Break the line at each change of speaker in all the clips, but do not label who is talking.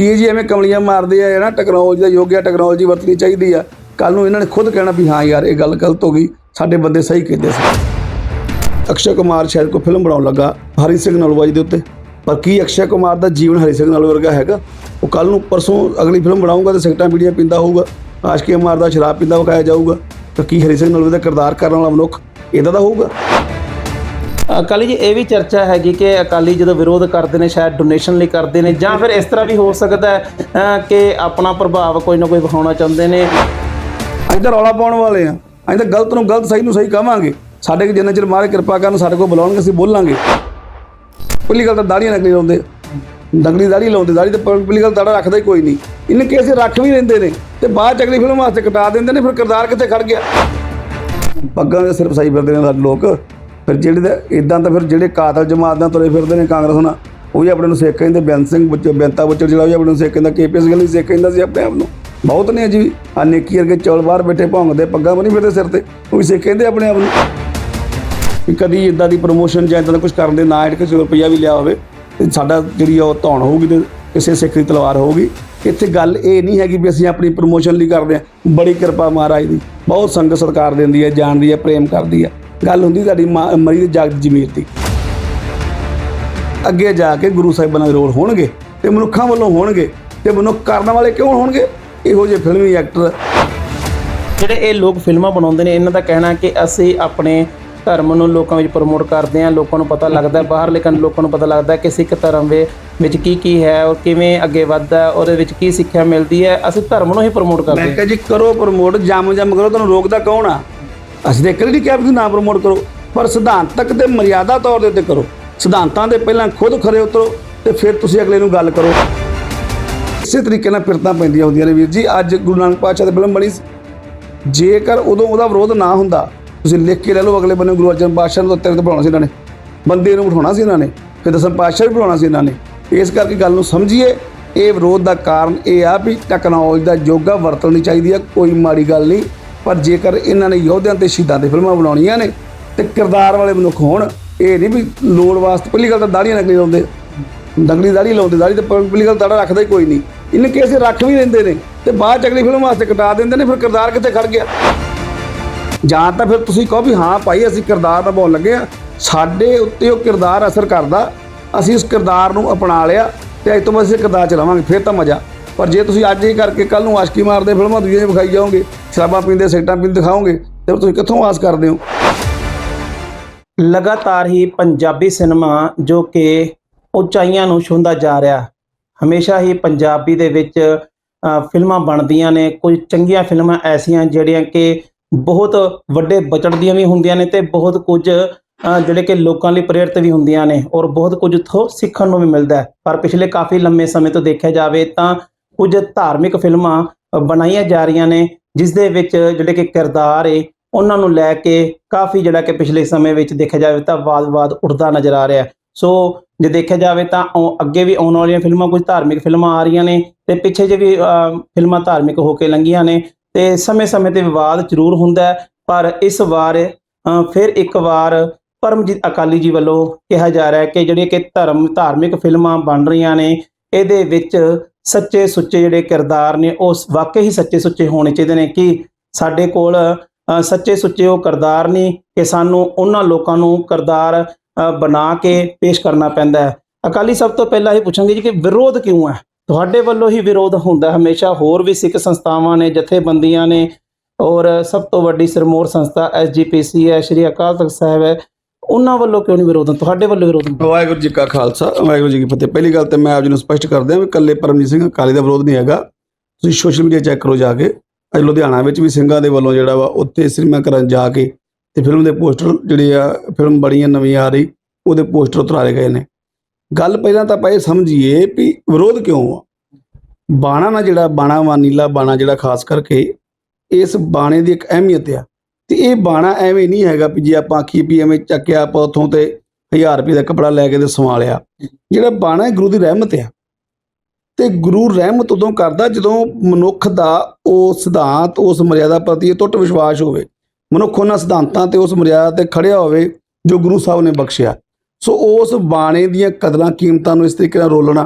ਵੀ ਇਹ ਜੀ ਐਵੇਂ ਕਮਲੀਆਂ ਮਾਰਦੇ ਆ ਨਾ ਟੈਕਨੋਲੋਜੀ ਦਾ ਯੁੱਗ ਆ ਟੈਕਨੋਲੋਜੀ ਵਰਤਣੀ ਚਾਹੀਦੀ ਆ। ਕੱਲ ਨੂੰ ਇਹਨਾਂ ਨੇ ਖੁਦ ਕਹਿਣਾ ਵੀ ਹਾਂ ਯਾਰ, ਇਹ ਗੱਲ ਗਲਤ ਹੋ ਗਈ, ਸਾਡੇ ਬੰਦੇ ਸਹੀ ਕਹਿੰਦੇ ਸੀ। ਅਕਸ਼ੇ ਕੁਮਾਰ ਸ਼ਾਇਦ ਕੋਈ ਫਿਲਮ ਬਣਾਉਣ ਲੱਗਾ, ਹਰੀ ਸਿੰਘ ਨਲਵਾਜੀ ਦੇ ਉੱਤੇ। ਪਰ ਕੀ ਅਕਸ਼ੇ ਕੁਮਾਰ ਦਾ ਜੀਵਨ ਹਰੀ ਸਿੰਘ ਨਲਵਾਜੀ ਵਰਗਾ ਹੈਗਾ? ਉਹ ਕੱਲ ਨੂੰ ਪਰਸੋਂ ਅਗਲੀ ਫਿਲਮ ਬਣਾਉਂਗਾ ਤੇ ਸਿਗਰਟਾਂ ਬੀੜੀਆਂ ਪੀਂਦਾ ਹੋਊਗਾ ਆਸ਼ਕੀ ਅਮਾਰ ਦਾ ਸ਼ਰਾਬ ਪੀਂਦਾ, ਵਿਖਾਇਆ ਜਾਊਗਾ। ਤਾਂ ਕੀ ਹਰੀ ਸਿੰਘ ਨਲਵਾਜੀ ਦਾ ਕਿਰਦਾਰ ਕਰਨ ਵਾਲਾ ਮਨੁੱਖ ਇਦਾਂ ਦਾ ਹੋਊਗਾ?
ਅਕਾਲੀ ਜੀ, ਇਹ ਵੀ ਚਰਚਾ ਹੈਗੀ ਕਿ ਅਕਾਲੀ ਜਦੋਂ ਵਿਰੋਧ ਕਰਦੇ ਨੇ, ਸ਼ਾਇਦ ਡੋਨੇਸ਼ਨ ਲਈ ਕਰਦੇ ਨੇ, ਜਾਂ ਫਿਰ ਇਸ ਤਰ੍ਹਾਂ ਵੀ ਹੋ ਸਕਦਾ ਹੈ ਕਿ ਆਪਣਾ ਪ੍ਰਭਾਵ ਕੋਈ ਨਾ ਕੋਈ ਵਿਖਾਉਣਾ ਚਾਹੁੰਦੇ ਨੇ।
ਅਸੀਂ ਤਾਂ ਰੌਲਾ ਪਾਉਣ ਵਾਲੇ ਆ ਅਸੀਂ ਤਾਂ ਗਲਤ ਨੂੰ ਗਲਤ, ਸਹੀ ਨੂੰ ਸਹੀ ਕਹਾਂਗੇ ਸਾਡੇ ਕਿ ਜਿੰਨਾ ਚਿਰ ਮਾਰੇ, ਕਿਰਪਾ ਕਰਨ, ਸਾਡੇ ਕੋਲ ਬੁਲਾਉਣਗੇ, ਅਸੀਂ ਬੋਲਾਂਗੇ। ਪਹਿਲੀ ਗੱਲ ਤਾਂ ਦਾੜੀਆਂ ਨਕਲੀ ਲਾਉਂਦੇ। ਨਕਲੀ ਦਾੜੀ ਲਾਉਂਦੇ, ਦਾੜੀ ਤੇ ਪ- ਪਹਿਲੀ ਗੱਲ ਦਾੜਾ ਰੱਖਦਾ ਹੀ ਕੋਈ ਨਹੀਂ। ਇਹਨੇ ਕਿ ਅਸੀਂ ਰੱਖ ਵੀ ਲੈਂਦੇ ਨੇ ਤੇ ਬਾਅਦ ਚ ਅਗਲੀ ਫਿਲਮ ਵਾਸਤੇ ਕਟਾ ਦਿੰਦੇ ਨੇ, ਫਿਰ ਕਿਰਦਾਰ ਕਿੱਥੇ ਖੜ ਗਿਆ? ਪੱਗਾਂ ਦੇ ਸਿਰਫ ਸਹੀ ਫਿਰਦੇ ਨੇ ਸਾਡੇ ਲੋਕ। ਫਿਰ ਜਿਹੜੇ ਤਾਂ ਇਦਾਂ ਤਾਂ ਫਿਰ ਜਿਹੜੇ ਕਾਤਲ ਜਮਾਤਾਂ ਤੁਰੇ ਫਿਰਦੇ ਨੇ ਕਾਂਗਰਸ ਨਾਲ, ਉਹ ਵੀ ਆਪਣੇ ਨੂੰ ਸਿੱਖ ਕਹਿੰਦੇ, ਬੇਅੰਤ ਸਿੰਘ ਬੁੱਚ ਬੇਅੰਤਾ ਬੁੱਚੜ ਜਿਹੜਾ ਵੀ ਆਪਣੇ ਨੂੰ ਸਿੱਖ ਕਹਿੰਦਾ ਕੇਪੀਐਸ ਗੱਲ ਵੀ ਸਿੱਖ ਕਹਿੰਦਾ ਸੀ ਆਪਣੇ ਆਪ ਨੂੰ। ਬਹੁਤ ਨੇ ਜੀ ਆ ਨੇਕੀ ਵਰਗੇ ਚੌਲ ਬਾਹਰ ਬੈਠੇ ਭੌਂਕਦੇ, ਪੱਗਾਂ ਬਣੀ ਫਿਰਦੇ ਸਿਰ ਤੇ, ਉਹ ਵੀ ਸਿੱਖ ਕਹਿੰਦੇ ਆਪਣੇ ਆਪ ਨੂੰ। ਵੀ ਕਦੀ ਇਦਾਂ ਦੀ ਪ੍ਰੋਮੋਸ਼ਨ ਜਾਂ ਇਦਾਂ ਦਾ ਕੁਝ ਕਰਨ ਦੇ ਨਾ ਇੱਕ ਕਿਸੇ ਰੁਪਈਆ ਵੀ ਲਿਆ ਹੋਵੇ, ਤੇ ਸਾਡਾ ਜਿਹੜੀ ਆ ਉਹ ਧੌਣ ਹੋਊਗੀ ਤੇ ਕਿਸੇ ਸਿੱਖ ਦੀ ਤਲਵਾਰ ਹੋਊਗੀ। ਇੱਥੇ ਗੱਲ ਇਹ ਨਹੀਂ ਹੈਗੀ ਵੀ ਅਸੀਂ ਆਪਣੀ ਪ੍ਰੋਮੋਸ਼ਨ ਲਈ ਕਰਦੇ ਆ ਬੜੀ ਕਿਰਪਾ ਮਹਾਰਾਜ ਦੀ, ਬਹੁਤ ਸੰਗਤ ਸਤਿਕਾਰ ਦਿੰਦੀ ਹੈ, ਜਾਣਦੀ ਹੈ, ਪ੍ਰੇਮ ਕਰਦੀ ਹੈ। ਗੱਲ ਹੁੰਦੀ ਤੁਹਾਡੀ ਮਾਂ- ਮਰੀ ਦੇ ਜਾਗਤ ਜ਼ਮੀਰ ਦੀ। ਅੱਗੇ ਜਾ ਕੇ ਗੁਰੂ ਸਾਹਿਬਾਨਾਂ ਦੇ ਰੋਲ ਹੋਣਗੇ ਤੇ ਮਨੁੱਖਾਂ ਵੱਲੋਂ ਹੋਣਗੇ ਤੇ ਮਨੁੱਖ ਕਰਨ ਵਾਲੇ ਕਿਉਂ ਹੋਣਗੇ? ਇਹੋ ਜਿਹੇ ਫਿਲਮੀ ਐਕਟਰ
ਜਿਹੜੇ ਇਹ ਲੋਕ ਫਿਲਮਾਂ ਬਣਾਉਂਦੇ ਨੇ ਇਹਨਾਂ ਦਾ ਕਹਿਣਾ ਕਿ ਅਸੀਂ ਆਪਣੇ ਧਰਮ ਨੂੰ ਲੋਕਾਂ ਵਿੱਚ ਪ੍ਰਮੋਟ ਕਰਦੇ ਹਾਂ ਲੋਕਾਂ ਨੂੰ ਪਤਾ ਲੱਗਦਾ ਹੈ, ਬਾਹਰ ਲੇਕਿਨ ਲੋਕਾਂ ਨੂੰ ਪਤਾ ਲੱਗਦਾ ਹੈ ਕਿ ਸਿੱਖ ਧਰਮ ਦੇ ਵਿੱਚ ਕੀ ਕੀ ਹੈ ਔਰ ਕਿਵੇਂ ਅੱਗੇ ਵੱਧਦਾ ਹੈ ਉਹਦੇ ਵਿੱਚ ਕੀ ਸਿੱਖਿਆ ਮਿਲਦੀ ਹੈ ਅਸੀਂ ਧਰਮ ਨੂੰ ਹੀ ਪ੍ਰਮੋਟ ਕਰਦੇ
ਮੈਂ
ਹਾਂ।
ਕਿਹਾ ਜੀ ਕਰੋ ਪ੍ਰਮੋਟ ਜੰਮ ਜੰਮ ਕਰੋ ਤੁਹਾਨੂੰ ਰੋਕਦਾ ਕੌਣ ਆ? ਅਸੀਂ ਤਾਂ ਇੱਕ ਨਹੀਂ ਕਿਹਾ ਵੀ ਤੁਸੀਂ ਨਾ ਪ੍ਰਮੋਟ ਕਰੋ, ਪਰ ਸਿਧਾਂਤਕ ਤੇ ਮਰਿਆਦਾ ਤੌਰ ਦੇ ਉੱਤੇ ਕਰੋ। ਸਿਧਾਂਤਾਂ ਦੇ ਪਹਿਲਾਂ ਖੁਦ ਖਰੇ ਉਤਰੋ ਤੇ ਫਿਰ ਤੁਸੀਂ ਅਗਲੇ ਨੂੰ ਗੱਲ ਕਰੋ। ਇਸੇ ਤਰੀਕੇ ਨਾਲ ਫਿਰਤਾਂ ਪੈਂਦੀਆਂ ਹੁੰਦੀਆਂ ਨੇ ਵੀਰ ਜੀ। ਅੱਜ ਗੁਰੂ ਨਾਨਕ ਪਾਤਸ਼ਾਹ ਦੀ ਫਿਲਮ ਬਣੀ ਸੀ। ਜੇਕਰ ਉਦੋਂ ਉਹਦਾ ਵਿਰੋਧ ਨਾ ਹੁੰਦਾ, ਤੁਸੀਂ ਲਿਖ ਕੇ ਲੈ ਲਓ ਅਗਲੇ ਬੰਨੇ ਗੁਰੂ ਅਰਜਨ ਪਾਤਸ਼ਾਹ ਨੂੰ ਉੱਤੇ ਤੇ ਬਣਾਉਣਾ ਸੀ ਇਹਨਾਂ ਨੇ। ਬੰਦੇ ਨੂੰ ਬਿਠਾਉਣਾ ਸੀ ਇਹਨਾਂ ਨੇ, ਫਿਰ ਦਸਮ ਪਾਤਸ਼ਾਹ ਵੀ ਬਣਾਉਣਾ ਸੀ ਇਹਨਾਂ ਨੇ। ਇਸ ਕਰਕੇ ਗੱਲ ਨੂੰ ਸਮਝੀਏ, ਇਹ ਵਿਰੋਧ ਦਾ ਕਾਰਨ ਇਹ ਆ ਵੀ ਟੈਕਨੋਲੋਜੀ ਦਾ ਯੋਗਾ ਵਰਤਣੀ ਚਾਹੀਦੀ ਆ, ਕੋਈ ਮਾੜੀ ਗੱਲ ਨਹੀਂ। ਪਰ ਜੇਕਰ ਇਹਨਾਂ ਨੇ ਯੋਧਿਆਂ ਤੇ ਸ਼ਹੀਦਾਂ ਦੇ ਫਿਲਮਾਂ ਬਣਾਉਣੀਆਂ ਨੇ ਤੇ ਕਿਰਦਾਰ ਵਾਲੇ ਮਨੁੱਖ ਹੋਣ, ਇਹ ਨਹੀਂ ਵੀ ਲੋੜ ਵਾਸਤੇ ਪਹਿਲੀ ਗੱਲ ਤਾਂ ਦਾੜੀਆਂ ਨਕਲੀ ਲਾਉਂਦੇ। ਨਕਲੀ ਦਾੜੀ ਲਾਉਂਦੇ, ਦਾੜੀ ਤੇ ਪਹਿਲੀ ਗੱਲ ਦਾੜਾ ਰੱਖਦਾ ਹੀ ਕੋਈ ਨਹੀਂ। ਇਹਨੇ ਕਿ ਅਸੀਂ ਰੱਖ ਵੀ ਲੈਂਦੇ ਨੇ ਤੇ ਬਾਅਦ ਚ ਅਗਲੀ ਫਿਲਮ ਵਾਸਤੇ ਕਟਾ ਦਿੰਦੇ ਨੇ, ਫਿਰ ਕਿਰਦਾਰ ਕਿੱਥੇ ਖੜ ਗਿਆ? ਜਾਂ ਤਾਂ ਫਿਰ ਤੁਸੀਂ ਕਹੋ ਵੀ ਹਾਂ ਭਾਈ, ਅਸੀਂ ਕਿਰਦਾਰ ਨਿਭਾਉਣ ਲੱਗੇ ਆ ਸਾਡੇ ਉੱਤੇ ਉਹ ਕਿਰਦਾਰ ਅਸਰ ਕਰਦਾ। ਅਸੀਂ ਉਸ ਕਿਰਦਾਰ ਨੂੰ ਅਪਣਾ ਲਿਆ ਤੇ ਅੱਜ ਤੋਂ ਬਾਅਦ ਅਸੀਂ ਕਿਰਦਾਰ ਚਲਾਵਾਂਗੇ ਫਿਰ ਤਾਂ ਮਜ਼ਾ। ਪਰ ਜੇ ਤੁਸੀਂ ਅੱਜ ਹੀ ਕਰਕੇ ਕੱਲ ਨੂੰ ਆਸ਼ਕੀ ਮਾਰਦੇ ਫਿਲਮਾਂ ਦੂਜੀਆਂ ਵਿਖਾਈ ਜਾਓਗੇ ਸ਼ਰਾਬਾਂ ਪੀਂਦੇ, ਸਿਗਰਟਾਂ ਪੀਂਦੇ, ਦਿਖਾਓਗੇ, ਤੇ ਤੁਸੀਂ ਕਿੱਥੋਂ ਆਸ ਕਰਦੇ ਹੋ?
ਲਗਾਤਾਰ ਹੀ ਪੰਜਾਬੀ ਸਿਨੇਮਾ ਜੋ ਕਿ ਉਚਾਈਆਂ ਨੂੰ ਛੂੰਹਦਾ ਜਾ ਰਿਹਾ, ਹਮੇਸ਼ਾ ਹੀ ਪੰਜਾਬੀ ਦੇ ਵਿੱਚ ਫਿਲਮਾਂ ਬਣਦੀਆਂ ਨੇ, ਕੁਝ ਚੰਗੀਆਂ ਫਿਲਮਾਂ ਐਸੀਆਂ ਜਿਹੜੀਆਂ ਕਿ ਬਹੁਤ ਵੱਡੇ ਬਜਟ ਦੀਆਂ ਵੀ ਹੁੰਦੀਆਂ ਨੇ ਤੇ ਬਹੁਤ ਕੁਝ ਜਿਹੜੇ ਕਿ ਲੋਕਾਂ ਲਈ ਪ੍ਰੇਰਿਤ ਵੀ ਹੁੰਦੀਆਂ ਨੇ ਔਰ ਬਹੁਤ ਕੁਝ ਤੋਂ ਸਿੱਖਣ ਨੂੰ ਵੀ ਮਿਲਦਾ ਪਰ ਪਿਛਲੇ ਕਾਫੀ ਲੰਮੇ ਸਮੇਂ ਤੋਂ ਦੇਖਿਆ ਜਾਵੇ ਤਾਂ ਕੁਝ ਧਾਰਮਿਕ ਫਿਲਮਾਂ ਬਣਾਈਆਂ ਜਾ ਰਹੀਆਂ ਨੇ ਜਿਸ ਦੇ ਵਿੱਚ ਜਿਹੜੇ ਕਿ ਕਿਰਦਾਰ ਏ, ਉਹਨਾਂ ਨੂੰ ਲੈ ਕੇ ਕਾਫੀ ਜਿਹੜਾ ਕਿ ਪਿਛਲੇ ਸਮੇਂ ਵਿੱਚ ਦੇਖਿਆ ਜਾਵੇ ਤਾਂ ਵਾਦ-ਵਾਦ ਉੱਠਦਾ ਨਜ਼ਰ ਆ ਰਿਹਾ। ਸੋ ਜੇ ਦੇਖਿਆ ਜਾਵੇ ਤਾਂ ਅੱਗੇ ਵੀ ਆਉਣ ਵਾਲੀਆਂ ਫਿਲਮਾਂ ਕੁਝ ਧਾਰਮਿਕ ਫਿਲਮਾਂ ਆ ਰਹੀਆਂ ਨੇ ਤੇ ਪਿੱਛੇ ਜੇ ਵੀ ਫਿਲਮਾਂ ਧਾਰਮਿਕ ਹੋ ਕੇ ਲੰਘੀਆਂ ਨੇ ਤੇ ਸਮੇਂ-ਸਮੇਂ ਤੇ ਵਿਵਾਦ ਜ਼ਰੂਰ ਹੁੰਦਾ ਪਰ ਇਸ ਵਾਰ ਫਿਰ ਇੱਕ ਵਾਰ ਪਰਮਜੀਤ ਅਕਾਲੀ ਜੀ ਵੱਲੋਂ ਕਿਹਾ ਜਾ ਰਿਹਾ ਹੈ ਕਿ ਜਿਹੜੀਆਂ ਕਿ ਧਰਮ, ਧਾਰਮਿਕ ਫਿਲਮਾਂ ਬਣ ਰਹੀਆਂ ਨੇ, ਇਹਦੇ ਵਿੱਚ ਸੱਚੇ ਸੁੱਚੇ ਜਿਹੜੇ ਕਿਰਦਾਰ ਨੇ, ਉਹ ਵਾਕਈ ਹੀ ਸੱਚੇ ਸੁੱਚੇ ਹੋਣੇ ਚਾਹੀਦੇ ਨੇ ਕਿ ਸਾਡੇ ਕੋਲ ਸੱਚੇ ਸੁੱਚੇ ਉਹ ਕਿਰਦਾਰ ਨਹੀਂ ਕਿ ਸਾਨੂੰ ਉਹਨਾਂ ਲੋਕਾਂ ਨੂੰ ਕਿਰਦਾਰ ਬਣਾ ਕੇ ਪੇਸ਼ ਕਰਨਾ ਪੈਂਦਾ ਹੈ। ਅਕਾਲੀ ਸਭ ਤੋਂ ਪਹਿਲਾਂ ਇਹ ਪੁੱਛਾਂਗੇ ਜੀ ਕਿ ਵਿਰੋਧ ਕਿਉਂ ਹੈ? ਤੁਹਾਡੇ ਵੱਲੋਂ ਹੀ ਵਿਰੋਧ ਹੁੰਦਾ ਹਮੇਸ਼ਾ ਹੋਰ ਵੀ ਸਿੱਖ ਸੰਸਥਾਵਾਂ ਨੇ, ਜਥੇਬੰਦੀਆਂ ਨੇ ਔਰ ਸਭ ਤੋਂ ਵੱਡੀ ਸਿਰਮੌਰ ਸੰਸਥਾ ਐਸਜੀਪੀਸੀ ਹੈ, ਸ਼੍ਰੀ ਅਕਾਲ ਤਖਤ ਸਾਹਿਬ ਹੈ। ਉਹਨਾਂ ਵੱਲੋਂ ਕਿਉਂ ਨਹੀਂ ਵਿਰੋਧ? ਹੁੰਦਾ? ਤੁਹਾਡੇ ਵੱਲੋਂ ਵਿਰੋਧ ਹੁੰਦਾ?
ਵਾਹਿਗੁਰੂ ਜੀ ਕਾ ਖਾਲਸਾ, ਵਾਹਿਗੁਰੂ ਜੀ ਕੀ ਫਤਿਹ। ਪਹਿਲੀ ਗੱਲ ਤੇ ਮੈਂ ਆਪ ਜੀ ਨੂੰ ਸਪਸ਼ਟ ਕਰ ਦਿਆਂ ਵੀ ਕੱਲੇ ਪਰਮਜੀਤ ਸਿੰਘ ਅਕਾਲੀ ਦਾ ਵਿਰੋਧ ਨਹੀਂ ਹੈਗਾ। ਤੁਸੀਂ ਸੋਸ਼ਲ ਮੀਡੀਆ ਚੈੱਕ ਕਰੋ ਜਾ ਕੇ। ਅੱਜ ਲੁਧਿਆਣਾ ਵਿੱਚ ਵੀ ਸਿੰਘਾਂ ਦੇ ਵੱਲੋਂ ਜਿਹੜਾ ਵਾ, ਉੱਥੇ ਸਿਨੇਮਾ ਕਰਨ ਜਾ ਕੇ ਤੇ ਫਿਲਮ ਦੇ ਪੋਸਟਰ ਜਿਹੜੇ ਆ, ਫਿਲਮ ਬੜੀਆਂ ਨਵੀਂ ਆ ਰਹੀ, ਉਹਦੇ ਪੋਸਟਰ ਉਤਾਰੇ ਗਏ ਨੇ। ਗੱਲ ਪਹਿਲਾਂ ਤਾਂ ਆਪਾਂ ਇਹ ਸਮਝੀਏ ਵੀ ਵਿਰੋਧ ਕਿਉਂ ਆ? ਬਾਣਾ ਨਾ ਜਿਹੜਾ, ਬਾਣਾ ਵਾ, ਨੀਲਾ ਬਾਣਾ ਜਿਹੜਾ ਖਾਸ ਕਰਕੇ, ਇਸ ਬਾਣੇ ਦੀ ਇੱਕ ਅਹਿਮੀਅਤ ਆ। ਤੇ ਇਹ ਬਾਣਾ ਐਵੇਂ ਨਹੀਂ ਹੈਗਾ ਵੀ ਜੇ ਆਪਾਂ ਆਖੀ ਵੀ ਐਵੇਂ ਚੱਕਿਆ ਆਪਾਂ ਉੱਥੋਂ ਤੇ 1000 ਰੁਪਏ ਦਾ ਕੱਪੜਾ ਲੈ ਕੇ ਤੇ ਸਵਾ ਲਿਆ। ਜਿਹੜਾ ਬਾਣਾ ਹੈ ਗੁਰੂ ਦੀ ਰਹਿਮਤ ਆ। ਤੇ ਗੁਰੂ ਰਹਿਮਤ ਉਦੋਂ ਕਰਦਾ ਜਦੋਂ ਮਨੁੱਖ ਦਾ ਉਹ ਸਿਧਾਂਤ, ਉਸ ਮਰਿਆਦਾ ਪ੍ਰਤੀ ਟੁੱਟ ਵਿਸ਼ਵਾਸ ਹੋਵੇ। ਮਨੁੱਖ ਉਹਨਾਂ ਸਿਧਾਂਤਾਂ ਤੇ ਉਸ ਮਰਿਆਦਾ ਤੇ ਖੜਿਆ ਹੋਵੇ ਜੋ ਗੁਰੂ ਸਾਹਿਬ ਨੇ ਬਖਸ਼ਿਆ। ਸੋ ਉਸ ਬਾਣੇ ਦੀਆਂ ਕਦਰਾਂ ਕੀਮਤਾਂ ਨੂੰ ਇਸ ਤਰੀਕੇ ਨਾਲ ਰੋਲਣਾ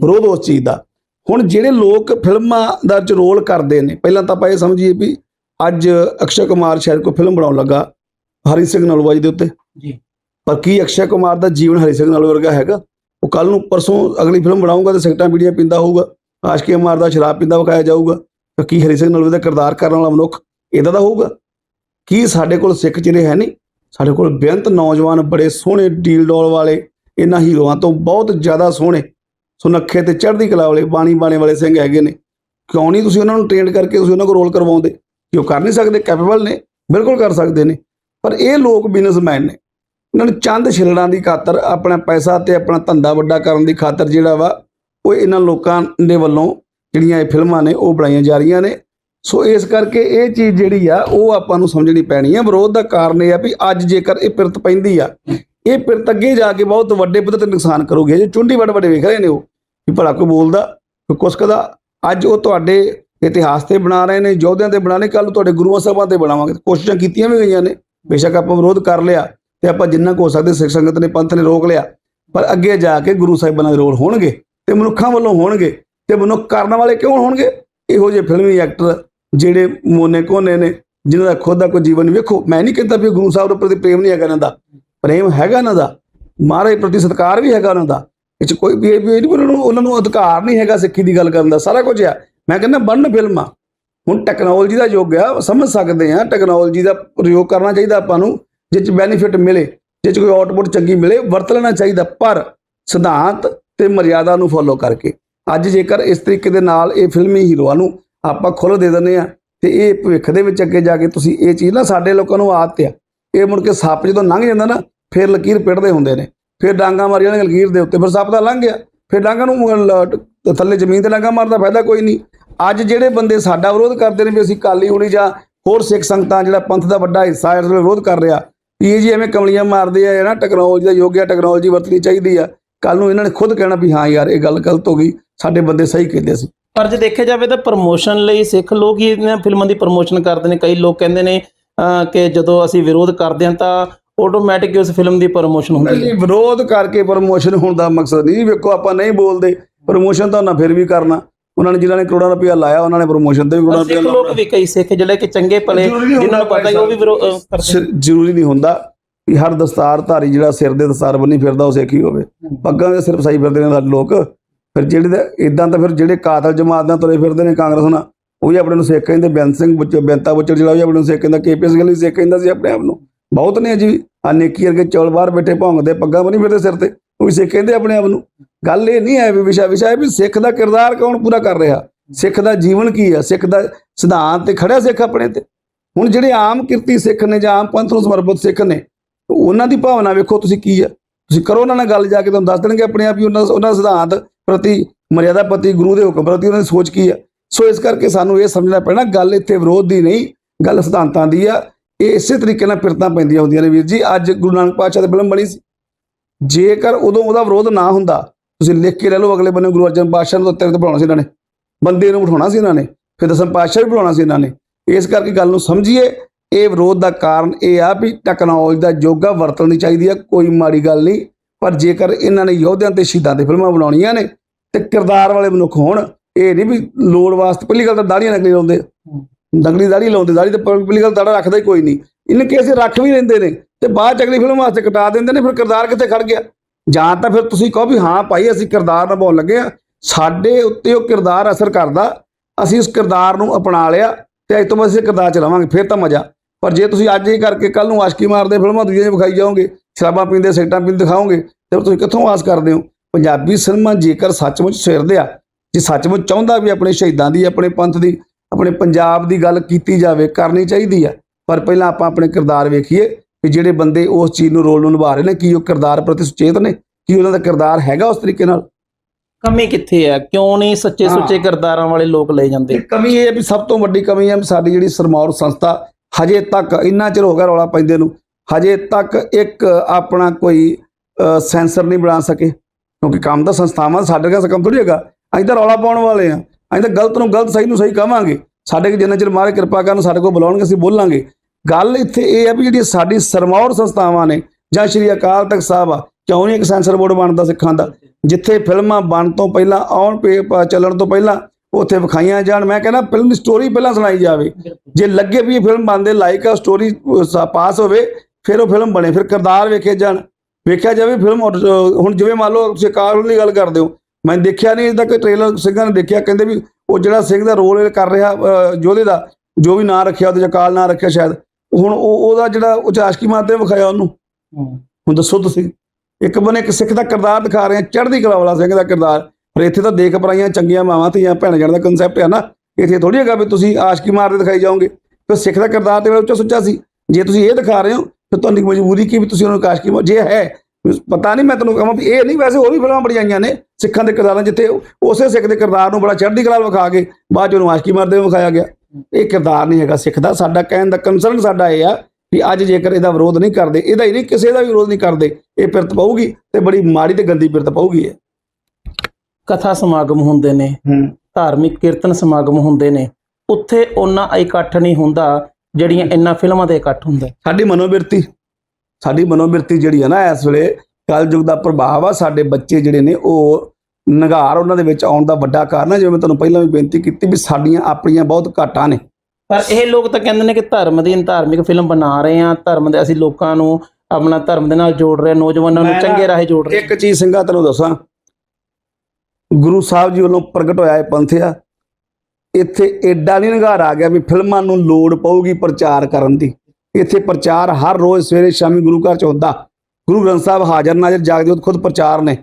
ਵਿਰੋਧ ਉਸ ਚੀਜ਼ ਦਾ। ਹੁਣ ਜਿਹੜੇ ਲੋਕ ਫਿਲਮਾਂ ਦਾ ਚ ਰੋਲ ਕਰਦੇ ਨੇ, ਪਹਿਲਾਂ ਤਾਂ ਆਪਾਂ ਇਹ ਸਮਝੀਏ ਵੀ ਅੱਜ ਅਕਸ਼ੇ ਕੁਮਾਰ ਸ਼ਾਇਦ ਕੋਈ ਫਿਲਮ ਬਣਾਉਣ ਲੱਗਾ ਹਰੀ ਸਿੰਘ ਨਲੂਆ ਜੀ ਦੇ ਉੱਤੇ।
ਜੀ।
ਪਰ ਕੀ ਅਕਸ਼ੇ ਕੁਮਾਰ ਦਾ ਜੀਵਨ ਹਰੀ ਸਿੰਘ ਨਲੂਆ ਵਰਗਾ ਹੈਗਾ? ਉਹ ਕੱਲ ਨੂੰ ਪਰਸੋਂ ਅਗਲੀ ਫਿਲਮ ਬਣਾਊਗਾ ਤੇ ਸਿਗਰਟਾਂ ਬੀੜੀਆਂ ਪੀਂਦਾ ਹੋਊਗਾ ਆਸ਼ਕੀਆਂ ਮਾਰਦਾ ਸ਼ਰਾਬ ਪੀਂਦਾ ਵਿਖਾਇਆ ਜਾਊਗਾ ਤਾਂ ਕੀ ਹਰੀ ਸਿੰਘ ਨਲੂਆ ਦਾ ਕਿਰਦਾਰ ਕਰਨ ਵਾਲਾ ਮਨੁੱਖ ਇਦਾਂ ਦਾ ਹੋਊਗਾ? ਕੀ ਸਾਡੇ ਕੋਲ ਸਿੱਖ ਚਿਹਰੇ ਹੈ ਨਹੀਂ? ਸਾਡੇ ਕੋਲ ਬੇਅੰਤ ਨੌਜਵਾਨ ਬੜੇ ਸੋਹਣੇ ਡੀਲ ਡੋਲ ਵਾਲੇ ਇਹਨਾਂ ਹੀਰੋਆਂ ਤੋਂ ਬਹੁਤ ਜ਼ਿਆਦਾ ਸੋਹਣੇ ਸੁਨੱਖੇ ਤੇ ਚੜ੍ਹਦੀ ਕਲਾ ਵਾਲੇ ਬਾਣੀ ਬਾਣੇ ਵਾਲੇ ਸਿੰਘ ਹੈਗੇ ਨੇ। ਕਿਉਂ ਨਹੀਂ ਤੁਸੀਂ ਉਹਨਾਂ ਨੂੰ ਟ੍ਰੇਨ ਕਰਕੇ ਤੁਸੀਂ ਉਹਨਾਂ ਕੋਲ ਰੋਲ ਕਰਵਾਉਂਦੇ? ਕਿ ਉਹ ਕਰ ਨਹੀਂ ਸਕਦੇ ਕੈਪੇਬਲ ਨੇ, ਬਿਲਕੁਲ ਕਰ ਸਕਦੇ ਨੇ। ਪਰ ਇਹ ਲੋਕ ਬਿਜ਼ਨਸਮੈਨ ਨੇ। ਇਹਨਾਂ ਨੂੰ ਚੰਦ ਛਿਲੜਾਂ ਦੀ ਖਾਤਰ, ਆਪਣਾ ਪੈਸਾ ਤੇ ਆਪਣਾ ਧੰਦਾ ਵੱਡਾ ਕਰਨ ਦੀ ਖਾਤਰ ਜਿਹੜਾ ਵਾ, ਉਹ ਇਹਨਾਂ ਲੋਕਾਂ ਦੇ ਵੱਲੋਂ ਜਿਹੜੀਆਂ ਇਹ ਫਿਲਮਾਂ ਨੇ, ਉਹ ਬਣਾਈਆਂ ਜਾ ਰਹੀਆਂ ਨੇ। ਸੋ ਇਸ ਕਰਕੇ ਇਹ ਚੀਜ਼ ਜਿਹੜੀ ਆ, ਉਹ ਆਪਾਂ ਨੂੰ ਸਮਝਣੀ ਪੈਣੀ ਆ। ਵਿਰੋਧ ਦਾ ਕਾਰਨ ਇਹ ਆ ਵੀ ਅੱਜ ਜੇਕਰ ਇਹ ਪਿਰਤ ਪੈਂਦੀ ਆ, ਇਹ ਪਿਰਤ ਅੱਗੇ ਜਾ ਕੇ ਬਹੁਤ ਵੱਡੇ ਪੱਧਰ ਤੇ ਨੁਕਸਾਨ ਕਰੋਗੇ। ਜੇ ਚੁੰਡੀ ਵੱਡ ਵੱਡੇ ਵੇਖ ਰਹੇ ਨੇ ਉਹ, ਵੀ ਭਲਾ ਕੋਈ ਬੋਲਦਾ, ਕੋਈ ਕੁਸਕਦਾ। ਅੱਜ ਉਹ ਤੁਹਾਡੇ ਇਤਿਹਾਸ ਤੇ ਬਣਾ ਰਹੇ ਨੇ, ਯੋਧਿਆਂ ਤੇ ਬਣਾ ਰਹੇ ਕੱਲ ਤੁਹਾਡੇ ਗੁਰੂਆਂ ਸਾਹਿਬਾਂ ਤੇ ਬਣਾਵਾਂਗੇ। ਕੋਸ਼ਿਸ਼ਾਂ ਕੀਤੀਆਂ ਵੀ ਗਈਆਂ ਨੇ, ਬੇਸ਼ੱਕ ਆਪਾਂ ਵਿਰੋਧ ਕਰ ਲਿਆ ਤੇ ਆਪਾਂ ਜਿੰਨਾ ਕੁ ਹੋ ਸਕਦੇ ਸਿੱਖ ਸੰਗਤ ਨੇ ਪੰਥ ਨੇ ਰੋਕ ਲਿਆ, ਪਰ ਅੱਗੇ ਜਾ ਕੇ ਗੁਰੂ ਸਾਹਿਬਾਨਾਂ ਦੇ ਰੋਲ ਹੋਣਗੇ ਤੇ ਮਨੁੱਖਾਂ ਵੱਲੋਂ ਹੋਣਗੇ ਤੇ ਮਨੁੱਖ ਕਰਨ ਵਾਲੇ ਕਿਉਂ ਹੋਣਗੇ? ਇਹੋ ਜਿਹੇ ਫਿਲਮੀ ਐਕਟਰ ਜਿਹੜੇ ਮੋਨੇ ਕੋਨੇ ਨੇ, ਜਿਨ੍ਹਾਂ ਦਾ ਖੁਦ ਦਾ ਕੋਈ ਜੀਵਨ ਵੇਖੋ, ਮੈਂ ਨਹੀਂ ਕਹਿੰਦਾ ਵੀ ਗੁਰੂ ਸਾਹਿਬ ਦੇ ਪ੍ਰਤੀ ਪ੍ਰੇਮ ਨਹੀਂ ਹੈਗਾ ਇਹਨਾਂ ਦਾ, ਪ੍ਰੇਮ ਹੈਗਾ ਇਹਨਾਂ ਦਾ, ਮਹਾਰਾਜ ਪ੍ਰਤੀ ਸਤਿਕਾਰ ਵੀ ਹੈਗਾ ਉਹਨਾਂ ਦਾ, ਇਹ 'ਚ ਕੋਈ ਵੀ ਉਹਨਾਂ ਨੂੰ ਉਹਨਾਂ ਨੂੰ ਅਧਿਕਾਰ ਨਹੀਂ ਹੈਗਾ ਸਿੱਖੀ ਦੀ ਗੱਲ ਕਰਨ ਦਾ, ਸਾਰਾ ਕੁਝ ਆ। ਮੈਂ ਕਹਿੰਦਾ ਬਣਨ ਫਿਲਮਾਂ। ਹੁਣ ਟੈਕਨੋਲੋਜੀ ਦਾ ਯੁੱਗ ਆ, ਸਮਝ ਸਕਦੇ ਆ ਟੈਕਨੋਲੋਜੀ ਦਾ ਪ੍ਰਯੋਗ ਕਰਨਾ ਚਾਹੀਦਾ ਆਪਾਂ ਨੂੰ ਜਿਸ 'ਚ ਬੈਨੀਫਿਟ ਮਿਲੇ ਜਿਸ 'ਚ ਕੋਈ ਆਊਟਪੁੱਟ ਚੰਗੀ ਮਿਲੇ, ਵਰਤ ਲੈਣਾ ਚਾਹੀਦਾ। ਪਰ ਸਿਧਾਂਤ ਤੇ ਮਰਿਆਦਾ ਨੂੰ ਫੋਲੋ ਕਰਕੇ, ਅੱਜ ਜੇਕਰ ਇਸ ਤਰੀਕੇ ਦੇ ਨਾਲ ਇਹ ਫਿਲਮੀ ਹੀਰੋਆਂ ਨੂੰ ਆਪਾਂ ਖੁੱਲ੍ਹ ਦੇ ਦਿੰਦੇ ਆ ਤੇ ਇਹ ਭਵਿੱਖ ਦੇ ਵਿੱਚ ਅੱਗੇ ਜਾ ਕੇ ਤੁਸੀਂ ਇਹ ਚੀਜ਼ ਨਾ ਸਾਡੇ ਲੋਕਾਂ ਨੂੰ ਆਦਤ ਆ। ਇਹ ਮੁੜ ਕੇ ਸੱਪ ਜਦੋਂ ਲੰਘ ਜਾਂਦਾ ਨਾ, ਫਿਰ ਲਕੀਰ ਪਿੱਟਦੇ ਹੁੰਦੇ ਨੇ। ਫਿਰ ਡਾਂਗਾ ਮਾਰੀ ਜਾਣਗੇ ਲਕੀਰ ਦੇ ਉੱਤੇ, ਫਿਰ ਸੱਪ ਦਾ ਲੰਘ ਗਿਆ। ਫਿਰ ਡਾਂਗਾ ਨੂੰ ਥੱਲੇ ਜ਼ਮੀਨ ਤੇ ਡਾਂਗਾ ਮਾਰਦਾ ਫਾਇਦਾ ਕੋਈ ਨਹੀਂ। ਅੱਜ ਜਿਹੜੇ ਬੰਦੇ ਸਾਡਾ ਵਿਰੋਧ ਕਰਦੇ ਨੇ ਵੀ ਅਸੀਂ ਕਾਲੀ ਹੋਣੀ ਜਾਂ ਹੋਰ ਸਿੱਖ ਸੰਗਤਾਂ ਜਿਹੜਾ ਪੰਥ ਦਾ ਵੱਡਾ ਹਿੱਸਾ ਹੈ ਵੇਲੇ ਵਿਰੋਧ ਕਰ ਰਿਹਾ। ਵੀ ਇਹ ਜੀ ਐਵੇਂ ਕਮਲੀਆਂ ਮਾਰਦੇ ਆ ਨਾ ਟੈਕਨੋਲੋਜੀ ਦਾ ਯੁੱਗ ਹੈ ਟੈਕਨੋਲੋਜੀ ਵਰਤਣੀ ਚਾਹੀਦੀ ਆ। ਕੱਲ ਨੂੰ ਇਹਨਾਂ ਨੇ ਖੁਦ ਕਹਿਣਾ ਵੀ ਹਾਂ ਯਾਰ ਇਹ ਗੱਲ ਗਲਤ ਹੋ ਗਈ ਸਾਡੇ ਬੰਦੇ ਸਹੀ ਕਹਿੰਦੇ ਸੀ।
ਪਰ ਜੇ ਦੇਖਿਆ ਜਾਵੇ ਤਾਂ ਪ੍ਰਮੋਸ਼ਨ ਲਈ ਸਿੱਖ ਲੋਕ ਹੀ ਇਹਨਾਂ ਫਿਲਮਾਂ ਦੀ ਪ੍ਰਮੋਸ਼ਨ ਕਰਦੇ ਨੇ। ਕਈ ਲੋਕ ਕਹਿੰਦੇ ਨੇ ਕਿ ਜਦੋਂ ਅਸੀਂ ਵਿਰੋਧ ਕਰਦੇ ਹਾਂ ਤਾਂ ਆਟੋਮੈਟਿਕ ਉਸ ਫਿਲਮ ਦੀ ਪ੍ਰਮੋਸ਼ਨ ਹੁੰਦੀ ਹੈ।
ਵਿਰੋਧ ਕਰਕੇ ਪ੍ਰਮੋਸ਼ਨ ਹੋਣ ਦਾ ਮਕਸਦ ਨਹੀਂ। ਵੇਖੋ ਆਪਾਂ ਨਹੀਂ ਬੋਲਦੇ। ਪ੍ਰਮੋਸ਼ਨ ਤਾਂ ਉਹਨਾਂ ਫਿਰ ਵੀ ਕਰਨਾ। ਉਹਨਾਂ ਨੇ ਜਿਨ੍ਹਾਂ ਨੇ ਕਰੋੜਾਂ ਰੁਪਇਆ ਲਾਇਆ ਉਹਨਾਂ ਨੇ ਪ੍ਰਮੋਸ਼ਨ ਤੇ ਵੀ ਕਰੋੜਾਂ
ਪਰ ਸਿੱਖ
ਰੁਪਇਆ
ਲੋਕ ਵੀ ਕਈ ਸਿੱਖ ਜਿਹੜੇ ਕਿ ਚੰਗੇ ਭਲੇ
ਜ਼ਰੂਰੀ ਨਹੀਂ
ਜਿਨ੍ਹਾਂ ਨੂੰ
ਹੁੰਦਾ
ਪਤਾ ਹੀ ਉਹ ਵੀ ਵਿਰੋਧ ਅਹ, ਕਰਦੇ
ਸਿਰ- ਜ਼ਰੂਰੀ ਨਹੀਂ ਹੁੰਦਾ ਵੀ ਹਰ ਦਸਤਾਰ ਧਾਰੀ ਜਿਹੜਾ ਸਿਰ ਦੇ ਦਸਤਾਰ ਬੰਨੀ ਫਿਰਦਾ ਉਹ ਸਿੱਖ ਹੀ ਹੋਵੇ। ਪੱਗਾਂ ਦੇ ਸਿਰ ਫਸਾਈ ਫਿਰਦੇ ਨੇ ਸਾਡੇ ਲੋਕ। ਫਿਰ ਜਿਹੜੇ ਤਾਂ ਇਦਾਂ ਤਾਂ ਫਿਰ ਜਿਹੜੇ ਕਾਤਲ ਜਮਾਤ ਨਾਲ ਤੁਰੇ ਫਿਰਦੇ ਨੇ ਕਾਂਗਰਸ ਨਾਲ ਉਹ ਵੀ ਆਪਣੇ ਨੂੰ ਸਿੱਖ ਕਹਿੰਦੇ ਬੇਅੰਤ ਸਿੰਘ ਬੁੱਚ ਬੇਅੰਤਾ ਬੁੱਚੜ ਜਿਹੜਾ ਉਹ ਵੀ ਆਪਣੇ ਨੂੰ ਸਿੱਖ ਕਹਿੰਦਾ ਕੇਪੀਐਸ ਗੱਲ ਵੀ ਸਿੱਖ ਕਹਿੰਦਾ ਸੀ ਆਪਣੇ ਆਪ ਨੂੰ। ਬਹੁਤ ਨੇ ਜੀ ਆ ਨੇਕੀ ਵਰਗੇ ਚੌਲ ਬਾਹਰ ਬੈਠੇ ਭੌਂਕਦੇ ਪੱਗਾਂ ਬੰਨੀ ਫਿਰਦੇ ਸਿਰ ਤੇ। ਉਹ ਵੀ ਸਿੱਖ ਕਹਿੰਦੇ ਆਪਣੇ ਆਪ ਨੂੰ, ਗੱਲ ਇਹ ਨਹੀਂ ਹੈ ਵੀ ਵਿਸ਼ਾ ਵਿਸ਼ਾ ਹੈ ਵੀ ਸਿੱਖ ਦਾ ਕਿਰਦਾਰ ਕੌਣ ਪੂਰਾ ਕਰ ਰਿਹਾ? ਸਿੱਖ ਦਾ ਜੀਵਨ ਕੀ ਹੈ? ਸਿੱਖ ਦਾ ਸਿਧਾਂਤ ਤੇ ਖੜਿਆ ਸਿੱਖ ਆਪਣੇ ਤੇ। ਹੁਣ ਜਿਹੜੇ ਆਮ ਕਿਰਤੀ ਸਿੱਖ ਨੇ ਜਾਂ ਆਮ ਪੰਥ ਨੂੰ ਸਮਰਪਿਤ ਸਿੱਖ ਨੇ ਉਹਨਾਂ ਦੀ ਭਾਵਨਾ ਵੇਖੋ ਤੁਸੀਂ ਕੀ ਆ ਤੁਸੀਂ ਕਰੋ ਉਹਨਾਂ ਨਾਲ ਗੱਲ ਜਾ ਕੇ, ਤੁਹਾਨੂੰ ਦੱਸ ਦੇਣਗੇ ਆਪਣੇ ਆਪ ਹੀ ਉਹਨਾਂ ਉਹਨਾਂ ਸਿਧਾਂਤ ਪ੍ਰਤੀ ਮਰਿਆਦਾ ਪ੍ਰਤੀ ਗੁਰੂ ਦੇ ਹੁਕਮ ਪ੍ਰਤੀ ਉਹਨਾਂ ਦੀ ਸੋਚ ਕੀ ਹੈ? ਸੋ ਇਸ ਕਰਕੇ ਸਾਨੂੰ ਇਹ ਸਮਝਣਾ ਪੈਣਾ, ਗੱਲ ਇੱਥੇ ਵਿਰੋਧ ਦੀ ਨਹੀਂ, ਗੱਲ ਸਿਧਾਂਤਾਂ ਦੀ ਆ। ਇਹ ਇਸੇ ਤਰੀਕੇ ਨਾਲ ਪਿਰਤਾਂ ਪੈਂਦੀਆਂ ਹੁੰਦੀਆਂ ਨੇ ਵੀਰ ਜੀ। ਅੱਜ ਗੁਰੂ ਨਾਨਕ ਪਾਤਸ਼ਾਹ ਦੇ ਫਿਲਮ ਬਣੀ ਸੀ। ਜੇਕਰ ਉਦੋਂ ਉਹਦਾ ਵਿਰੋਧ ਨਾ ਹੁੰਦਾ ਤੁਸੀਂ ਲਿਖ ਕੇ ਲੈ ਲਓ ਅਗਲੇ ਬੰਨੇ ਗੁਰੂ ਅਰਜਨ ਪਾਤਸ਼ਾਹ ਨੂੰ ਉੱਤੇ ਤੇ ਬਣਾਉਣਾ ਸੀ ਇਹਨਾਂ ਨੇ। ਬੰਦੇ ਨੂੰ ਬਿਠਾਉਣਾ ਸੀ ਇਹਨਾਂ ਨੇ ਫਿਰ ਦਸਮ ਪਾਤਸ਼ਾਹ ਵੀ ਬਣਾਉਣਾ ਸੀ ਇਹਨਾਂ ਨੇ। ਇਸ ਕਰਕੇ ਗੱਲ ਨੂੰ ਸਮਝੀਏ ਇਹ ਵਿਰੋਧ ਦਾ ਕਾਰਨ ਇਹ ਆ ਵੀ ਟੈਕਨੋਲੋਜੀ ਦਾ ਯੋਗਾ ਵਰਤਣੀ ਚਾਹੀਦੀ ਆ ਕੋਈ ਮਾੜੀ ਗੱਲ ਨਹੀਂ। ਪਰ ਜੇਕਰ ਇਹਨਾਂ ਨੇ ਯੋਧਿਆਂ ਤੇ ਸ਼ਹੀਦਾਂ ਤੇ ਫਿਲਮਾਂ ਬਣਾਉਣੀਆਂ ਨੇ ਤੇ ਕਿਰਦਾਰ ਵਾਲੇ ਮਨੁੱਖ ਹੋਣ ਇਹ ਨਹੀਂ ਵੀ ਲੋੜ ਵਾਸਤੇ ਪਹਿਲੀ ਗੱਲ ਤਾਂ ਦਾੜੀਆਂ ਨਕਲੀ ਲਾਉਂਦੇ। ਨਕਲੀ ਦਾੜੀ ਲਾਉਂਦੇ ਦਾੜੀ ਤੇ ਪਹਿ- ਪਹਿਲੀ ਗੱਲ ਦਾੜਾ ਰੱਖਦਾ ਹੀ ਕੋਈ ਨਹੀਂ। ਇਹਨਾਂ ਕੇਸੇ ਰੱਖ ਵੀ ਲੈਂਦੇ ਨੇ। ਤੇ ਬਾਅਦ ਚ ਅਗਲੀ ਫਿਲਮ ਵਾਸਤੇ ਕਟਾ ਦਿੰਦੇ ਨੇ, ਫਿਰ ਕਿਰਦਾਰ ਕਿੱਥੇ ਖੜ ਗਿਆ? ਜਾਂ ਤਾਂ ਫਿਰ ਤੁਸੀਂ ਕਹੋ ਵੀ ਹਾਂ ਭਾਈ, ਅਸੀਂ ਕਿਰਦਾਰ ਨਿਭਾਉਣ ਲੱਗੇ ਆ ਸਾਡੇ ਉੱਤੇ ਉਹ ਕਿਰਦਾਰ ਅਸਰ ਕਰਦਾ। ਅਸੀਂ ਉਸ ਕਿਰਦਾਰ ਨੂੰ ਅਪਣਾ ਲਿਆ ਤੇ ਅੱਜ ਤੋਂ ਬਾਅਦ ਅਸੀਂ ਕਿਰਦਾਰ ਚ ਰਵਾਂਗੇ, ਫਿਰ ਤਾਂ ਮਜ਼ਾ। ਪਰ ਜੇ ਤੁਸੀਂ ਅੱਜ ਇਹ ਕਰਕੇ ਕੱਲ ਨੂੰ ਆਸ਼ਕੀ ਮਾਰਦੇ ਫਿਲਮਾਂ, ਦੂਜੀਆਂ ਵਿਖਾਈ ਜਾਓਗੇ, ਸ਼ਰਾਬਾਂ ਪੀਂਦੇ ਸਿਗਰਟਾਂ ਪੀਂਦੇ ਦਿਖਾਓਗੇ, ਤੇ ਫਿਰ ਤੁਸੀਂ ਕਿੱਥੋਂ ਆਸ ਕਰਦੇ ਹੋ? ਪੰਜਾਬੀ ਸਿਨੇਮਾ ਜੇਕਰ ਸੱਚਮੁੱਚ ਸਿਰਦੇ ਆ, ਜੇ ਸੱਚਮੁੱਚ ਚਾਹੁੰਦਾ ਵੀ ਆਪਣੇ ਸ਼ਹੀਦਾਂ ਦੀ, ਆਪਣੇ ਪੰਥ ਦੀ, ਆਪਣੇ ਪੰਜਾਬ ਦੀ ਗੱਲ ਕੀਤੀ ਜਾਵੇ, ਕਰਨੀ ਚਾਹੀਦੀ ਆ। ਪਰ ਪਹਿਲਾਂ ਆਪਾਂ ਆਪਣੇ ਕਿਰਦਾਰ ਵੇਖੀਏ। ਵੀ ਜਿਹੜੇ ਬੰਦੇ ਉਸ ਚੀਜ਼ ਨੂੰ ਰੋਲ ਨੂੰ ਨਿਭਾ ਰਹੇ ਨੇ ਕੀ ਉਹ ਕਿਰਦਾਰ ਪ੍ਰਤੀ ਸੁਚੇਤ ਨੇ? ਕੀ ਉਹਨਾਂ ਦਾ ਕਿਰਦਾਰ ਹੈਗਾ ਉਸ ਤਰੀਕੇ ਨਾਲ?
ਕਮੀ ਕਿੱਥੇ ਹੈ ਕਿਉਂ ਨਹੀਂ ਸੱਚੇ। ਸੁੱਚੇ ਕਿਰਦਾਰਾਂ ਵਾਲੇ ਲੋਕ ਲਏ ਜਾਂਦੇ?
ਤੇ ਕਮੀ ਇਹ ਹੈ ਵੀ ਸਭ ਤੋਂ ਵੱਡੀ ਕਮੀ ਹੈ ਸਾਡੀ ਜਿਹੜੀ ਸਰਮੌਰ ਸੰਸਥਾ ਹਜੇ ਤੱਕ ਇੰਨਾ ਚਿਰ ਹੋ ਗਿਆ ਰੌਲਾ ਪੈਂਦੇ ਨੂੰ ਹਜੇ ਤੱਕ ਇੱਕ ਆਪਣਾ ਕੋਈ ਸੈਂਸਰ ਨਹੀਂ ਬਣਾ ਸਕੇ। ਕਿਉਂਕਿ ਕੰਮ ਦਾ ਸੰਸਥਾਵਾਂ ਸਾਡੇ ਕੰਮ ਥੋੜੀ ਹੈਗਾ। ਅਸੀਂ ਤਾਂ ਰੌਲਾ ਪਾਉਣ ਵਾਲੇ ਆ ਅਸੀਂ ਤਾਂ ਗਲਤ ਨੂੰ ਗਲਤ ਸਹੀ ਨੂੰ ਸਹੀ ਕਵਾਂਗੇ। ਸਾਡੇ ਕਿ ਜਿੰਨਾ ਚਿਰ ਮਾਰੇ ਕਿਰਪਾ ਕਰਨ ਸਾਡੇ ਕੋਲ ਬੁਲਾਉਣਗੇ ਅਸੀਂ ਬੋਲਾਂਗੇ। ਗੱਲ ਇੱਥੇ ਇਹ ਹੈ ਵੀ ਜਿਹੜੀ ਸਾਡੀ ਸਰਮੌਰ ਸੰਸਥਾਵਾਂ ਨੇ ਜਾਂ ਸ਼੍ਰੀ ਅਕਾਲ ਤਖਤ ਸਾਹਿਬ ਆ ਕਿਉਂ ਨਹੀਂ ਇੱਕ ਸੈਂਸਰ ਬੋਰਡ ਬਣਦਾ ਸਿੱਖਾਂ ਦਾ? ਜਿੱਥੇ ਫਿਲਮਾਂ ਬਣ ਤੋਂ ਪਹਿਲਾਂ ਆਉਣ ਪੇ ਚੱਲਣ ਤੋਂ ਪਹਿਲਾਂ ਉੱਥੇ ਵਿਖਾਈਆਂ ਜਾਣ। ਮੈਂ ਕਹਿੰਦਾ ਫਿਲਮ ਦੀ ਸਟੋਰੀ ਪਹਿਲਾਂ ਸੁਣਾਈ ਜਾਵੇ। ਜੇ ਲੱਗੇ ਵੀ ਇਹ ਫਿਲਮ ਬਣਦੇ ਲਾਈਕ ਆ ਸਟੋਰੀ ਪਾਸ ਹੋਵੇ ਫਿਰ ਉਹ ਫਿਲਮ ਬਣੇ ਫਿਰ ਕਿਰਦਾਰ ਵੇਖੇ ਜਾਣ। ਵੇਖਿਆ ਜਾਵੇ ਫਿਲਮ ਹੁਣ ਜਿਵੇਂ ਮੰਨ ਲਓ ਤੁਸੀਂ ਕਾਲ ਦੀ ਗੱਲ ਕਰਦੇ ਹੋ ਮੈਂ ਦੇਖਿਆ ਨਹੀਂ ਅਜੇ ਤੱਕ ਟ੍ਰੇਲਰ ਸਿੰਘਾਂ ਨੇ ਦੇਖਿਆ ਕਹਿੰਦੇ ਵੀ ਉਹ ਜਿਹੜਾ ਸਿੰਘ ਦਾ ਰੋਲ ਕਰ ਰਿਹਾ ਯੋਧੇ ਦਾ ਜੋ ਵੀ ਨਾਂ ਰੱਖਿਆ ਉਹਦੇ ਜਕਾਲ ਨਾਂ ਰੱਖਿਆ ਸ਼ਾਇਦ। ਹੁਣ ਉਹ ਉਹਦਾ ਜਿਹੜਾ ਉਹ 'ਚ ਆਸ਼ਕੀ ਮਾਰਦੇ ਵਿਖਾਇਆ ਉਹਨੂੰ। ਹੁਣ ਦੱਸੋ ਤੁਸੀਂ। ਇੱਕ ਬਨੇ ਇੱਕ ਸਿੱਖ ਦਾ ਕਿਰਦਾਰ ਦਿਖਾ ਰਹੇ ਆ ਚੜ੍ਹਦੀ ਕਲਾ ਵਾਲਾ ਸਿੰਘ ਦਾ ਕਿਰਦਾਰ। ਪਰ ਇੱਥੇ ਤਾਂ ਦੇਖ ਪਰਾਈਆਂ ਚੰਗੀਆਂ ਮਾਵਾਂ ਧੀਆਂ ਭੈਣ ਜਾਣ ਦਾ ਕਨਸੈਪਟ ਹੈ ਨਾ ਇੱਥੇ ਥੋੜੀ ਹੈਗਾ ਵੀ ਤੁਸੀਂ ਆਸ਼ਕੀ ਮਾਰਦੇ ਦਿਖਾਈ ਜਾਓਗੇ। ਫਿਰ ਸਿੱਖ ਦਾ ਕਿਰਦਾਰ ਤੇ ਉੱਚਾ ਸੁੱਚਾ ਸੀ। ਜੇ ਤੁਸੀਂ ਇਹ ਦਿਖਾ ਰਹੇ ਹੋ ਫਿਰ ਤੁਹਾਡੀ ਮਜਬੂਰੀ ਕੀ ਵੀ ਤੁਸੀਂ ਉਹਨੂੰ ਆਸ਼ਕੀ ਮਾਰ ਜੇ ਹੈ ਪਤਾ ਨਹੀਂ ਮੈਂ ਤੁਹਾਨੂੰ ਕਹਾਂ ਵੀ ਇਹ ਨਹੀਂ ਵੈਸੇ ਹੋਰ ਵੀ ਫਿਲਮਾਂ ਬੜੀਆਂ ਆਈਆਂ ਨੇ ਸਿੱਖਾਂ ਦੇ ਕਿਰਦਾਰਾਂ ਜਿੱਥੇ ਉਸੇ ਸਿੱਖ ਦੇ ਕਿਰਦਾਰ ਨੂੰ ਬੜਾ ਚੜ੍ਹਦੀ ਕਲਾ ਵਿਖਾ ਕੇ ਬਾਅਦ ਚ ਉਹਨੂੰ ਆਸ਼ਕੀ ਮਾਰਦੇ ਵਿਖਾਇਆ ਗਿਆ। ਇਹ ਕਿਰਦਾਰ ਨਹੀਂ ਹੈਗਾ ਸਿੱਖ ਦਾ ਸਾਡਾ ਕਹਿਣ ਦਾ ਕੰਸਰਨ ਸਾਡਾ ਇਹ ਆ ਵੀ ਅੱਜ ਜੇਕਰ ਇਹਦਾ ਵਿਰੋਧ ਨਹੀਂ ਕਰਦੇ ਇਹਦਾ ਹੀ ਨਹੀਂ ਕਿਸੇ ਦਾ ਵੀ ਵਿਰੋਧ ਨਹੀਂ ਕਰਦੇ ਇਹ ਪਿਰਤ ਪਊਗੀ ਤੇ ਬੜੀ ਮਾੜੀ ਤੇ ਗੰਦੀ ਪਿਰਤ ਪਊਗੀ ਇਹ।
ਕਥਾ ਸਮਾਗਮ ਹੁੰਦੇ ਨੇ ਧਾਰਮਿਕ ਕੀਰਤਨ ਸਮਾਗਮ ਹੁੰਦੇ ਨੇ ਉੱਥੇ ਉਹਨਾਂ ਇਕੱਠ ਨਹੀਂ ਹੁੰਦਾ ਜਿਹੜੀਆਂ ਇੰਨਾ ਫਿਲਮਾਂ ਦੇ ਇਕੱਠ ਹੁੰਦਾ।
ਸਾਡੀ ਮਨੋਬਿਰਤੀ ਸਾਡੀ ਮਨੋਬਿਰਤੀ ਜਿਹੜੀ ਹੈ ਨਾ ਇਸ ਵੇਲੇ ਕਲਯੁਗ ਦਾ ਪ੍ਰਭਾਵ ਆ ਸਾਡੇ ਬੱਚੇ ਜਿਹੜੇ ਨੇ ਉਹ ਨਿਗਾਰ ਉਹਨਾਂ ਦੇ ਵਿੱਚ ਆਉਣ ਦਾ ਵੱਡਾ ਕਾਰਨ ਹੈ ਜਿਵੇਂ ਮੈਂ ਤੁਹਾਨੂੰ ਪਹਿਲਾਂ ਵੀ ਬੇਨਤੀ ਕੀਤੀ ਵੀ ਸਾਡੀਆਂ ਆਪਣੀਆਂ ਬਹੁਤ ਘਾਟਾਂ ਨੇ।
ਪਰ ਇਹ ਲੋਕ ਤਾਂ ਕਹਿੰਦੇ ਨੇ ਕਿ ਧਰਮ ਦੀ ਧਾਰਮਿਕ ਫਿਲਮ ਬਣਾ ਰਹੇ ਆ ਧਰਮ ਦੇ ਅਸੀਂ ਲੋਕਾਂ ਨੂੰ ਆਪਣਾ ਧਰਮ ਦੇ ਨਾਲ ਜੋੜ ਰਹੇ ਨੌਜਵਾਨਾਂ ਨੂੰ ਚੰਗੇ ਰਾਹੇ ਜੋੜ ਰਹੇ
ਇੱਕ ਚੀਜ਼ ਸਿੰਘਾ ਤੈਨੂੰ ਦੱਸਾਂ। ਗੁਰੂ ਸਾਹਿਬ ਜੀ ਵੱਲੋਂ ਪ੍ਰਗਟ ਹੋਇਆ ਇਹ ਪੰਥ ਆ। ਇੱਥੇ ਐਡਾ ਨਹੀਂ ਨਿਗਾਰ ਆ ਗਿਆ ਵੀ ਫਿਲਮਾਂ ਨੂੰ ਲੋੜ ਪਊਗੀ ਪ੍ਰਚਾਰ ਕਰਨ ਦੀ। ਇੱਥੇ ਪ੍ਰਚਾਰ ਹਰ ਰੋਜ਼ ਸਵੇਰੇ ਸ਼ਾਮੀ ਗੁਰੂ ਘਰ ਚ ਹੁੰਦਾ। ਗੁਰੂ ਗ੍ਰੰਥ ਸਾਹਿਬ ਹਾਜ਼ਰ ਨਾਜ਼ਰ ਜਾਗਦੇ ਉਹ ਖੁਦ ਪ੍ਰਚਾਰ ਨੇ।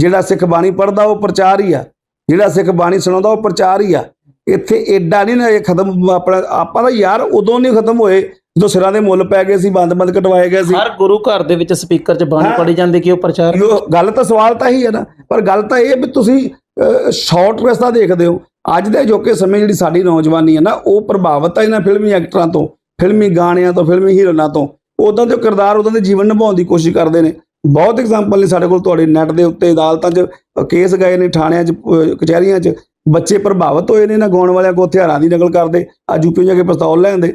ਜਿਹੜਾ ਸਿੱਖ ਬਾਣੀ ਪੜਦਾ ਉਹ ਪ੍ਰਚਾਰ ਹੀ ਆ। ਜਿਹੜਾ ਸਿੱਖ ਬਾਣੀ ਸੁਣਾਉਂਦਾ ਉਹ ਪ੍ਰਚਾਰ ਹੀ ਆ। ਇੱਥੇ ਐਡਾ ਨਹੀਂ ਨਾ ਇਹ ਖਤਮ ਆਪਣਾ ਆਪਾਂ ਤਾਂ ਯਾਰ ਉਦੋਂ ਨਹੀਂ ਖਤਮ ਹੋਏ ਜਦੋਂ ਸਿਰਾਂ ਦੇ ਮੁੱਲ ਪੈ ਗਏ ਸੀ ਬੰਦ-ਬੰਦ ਕਟਵਾਏ ਗਏ ਸੀ।
ਹਰ ਗੁਰੂ ਘਰ ਦੇ ਵਿੱਚ ਸਪੀਕਰ 'ਚ ਬਾਣੀ। ਪੜੀ ਜਾਂਦੀ ਕਿ ਉਹ ਪ੍ਰਚਾਰ?
ਇਹ ਗੱਲ ਤਾਂ ਸਵਾਲ ਤਾਂ ਹੀ ਹੈ ਨਾ ਪਰ ਗੱਲ ਤਾਂ ਇਹ ਵੀ ਤੁਸੀਂ ਸ਼ਾਰਟ ਰਸਤਾ ਦੇਖਦੇ ਹੋ। ਅੱਜ ਦੇ ਜੋਕੇ ਸਮੇਂ ਜਿਹੜੀ ਸਾਡੀ ਨੌਜਵਾਨੀ ਹੈ ਨਾ ਉਹ ਪ੍ਰਭਾਵਿਤ ਹੈ ਇਹਨਾਂ ਫਿਲਮੀ ਐਕਟਰਾਂ ਤੋਂ ਫਿਲਮੀ ਗਾਣਿਆਂ ਤੋਂ ਫਿਲਮੀ ਹੀਰੋਇਨਾਂ ਤੋਂ। ਉਦਾਂ ਦੇ ਕਿਰਦਾਰ ਉਦਾਂ ਦੇ ਜੀਵਨ ਨਿਭਾਉਣ ਦੀ ਕੋਸ਼ਿਸ਼ ਕਰਦੇ ਨੇ। ਬਹੁਤ ਐਗਜ਼ਾਮਪਲ ਨੇ ਸਾਡੇ ਕੋਲ ਤੁਹਾਡੇ ਨੈਟ ਦੇ ਉੱਤੇ, ਅਦਾਲਤਾਂ 'ਚ ਕੇਸ ਗਏ ਨੇ, ਥਾਣਿਆਂ 'ਚ ਕਚਹਿਰੀਆਂ 'ਚ, ਬੱਚੇ ਪ੍ਰਭਾਵਿਤ ਹੋਏ ਨੇ ਨਾ ਗਾਉਣ ਵਾਲਿਆਂ ਕੋ ਹਥਿਆਰਾਂ ਦੀ ਨਕਲ ਕਰਦੇ, ਅੱਜ ਯੂਪੀ ਜਾ ਕੇ ਪਿਸਤੌਲ ਲੈਂਦੇ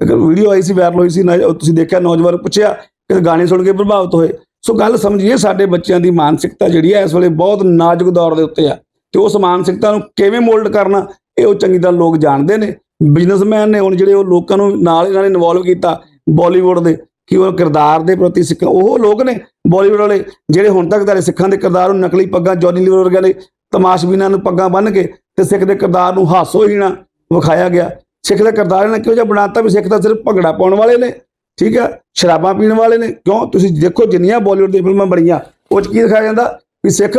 ਇੱਕ ਵੀਡੀਓ ਆਈ ਸੀ ਵਾਇਰਲ ਹੋਈ ਸੀ ਤੁਸੀਂ ਦੇਖਿਆ, ਨੌਜਵਾਨ ਪੁੱਛਿਆ ਕਿ ਗਾਣੇ ਸੁਣ ਕੇ ਪ੍ਰਭਾਵਿਤ ਹੋਏ। ਸੋ ਗੱਲ ਸਮਝੀਏ, ਸਾਡੇ ਬੱਚਿਆਂ ਦੀ ਮਾਨਸਿਕਤਾ ਜਿਹੜੀ ਹੈ, ਇਸ ਵੇਲੇ ਬਹੁਤ ਨਾਜ਼ੁਕ ਦੌਰ ਦੇ ਉੱਤੇ ਆ। ਤੇ ਉਸ ਮਾਨਸਿਕਤਾ ਨੂੰ ਕਿਵੇਂ ਮੋਲਡ ਕਰਨਾ, ਇਹ ਉਹ ਚੰਗੀ ਤਰ੍ਹਾਂ ਲੋਕ ਜਾਣਦੇ ਨੇ। ਬਿਜ਼ਨਸਮੈਨ ਨੇ ਹੁਣ ਜਿਹੜੇ ਉਹ ਲੋਕਾਂ ਨੂੰ ਨਾਲ ਇਹਨਾਂ ਨੇ ਇਨਵੋਲਵ ਕੀਤਾ ਬਾਲੀਵੁੱਡ ਦੇ। ਕਿ ਉਹ ਕਿਰਦਾਰ ਦੇ ਪ੍ਰਤੀ ਸਿੱਖ ਉਹ ਲੋਕ ਨੇ ਬਾਲੀਵੁੱਡ ਵਾਲੇ ਜਿਹੜੇ ਹੁਣ ਤੱਕ ਤੁਹਾਡੇ ਸਿੱਖਾਂ ਦੇ ਕਿਰਦਾਰ ਨੂੰ ਨਕਲੀ ਪੱਗਾਂ ਜੌਨੀ ਲੀਵਰ ਵਰਗਿਆਂ ਨੇ ਤਮਾਸ਼ਬੀਨਾਂ ਨੂੰ ਪੱਗਾਂ ਬੰਨ੍ਹ ਕੇ ਤੇ ਸਿੱਖ ਦੇ ਕਿਰਦਾਰ ਨੂੰ ਹਾਸੋਹੀਣਾ ਵਿਖਾਇਆ ਗਿਆ। ਸਿੱਖ ਦਾ ਕਿਰਦਾਰ ਇਹਨਾਂ ਨੇ ਕਿਉਂ ਜਿਹਾ ਬਣਾਤਾ ਵੀ ਸਿੱਖ ਤਾਂ ਸਿਰਫ ਭੰਗੜਾ ਪਾਉਣ ਵਾਲੇ ਨੇ, ਠੀਕ ਹੈ? ਸ਼ਰਾਬਾਂ ਪੀਣ ਵਾਲੇ ਨੇ। ਕਿਉਂ? ਤੁਸੀਂ ਦੇਖੋ ਜਿੰਨੀਆਂ ਬਾਲੀਵੁੱਡ ਦੀਆਂ ਫਿਲਮਾਂ ਬਣੀਆਂ, ਉਹ 'ਚ ਕੀ ਦਿਖਾਇਆ ਜਾਂਦਾ? ਵੀ ਸਿੱਖ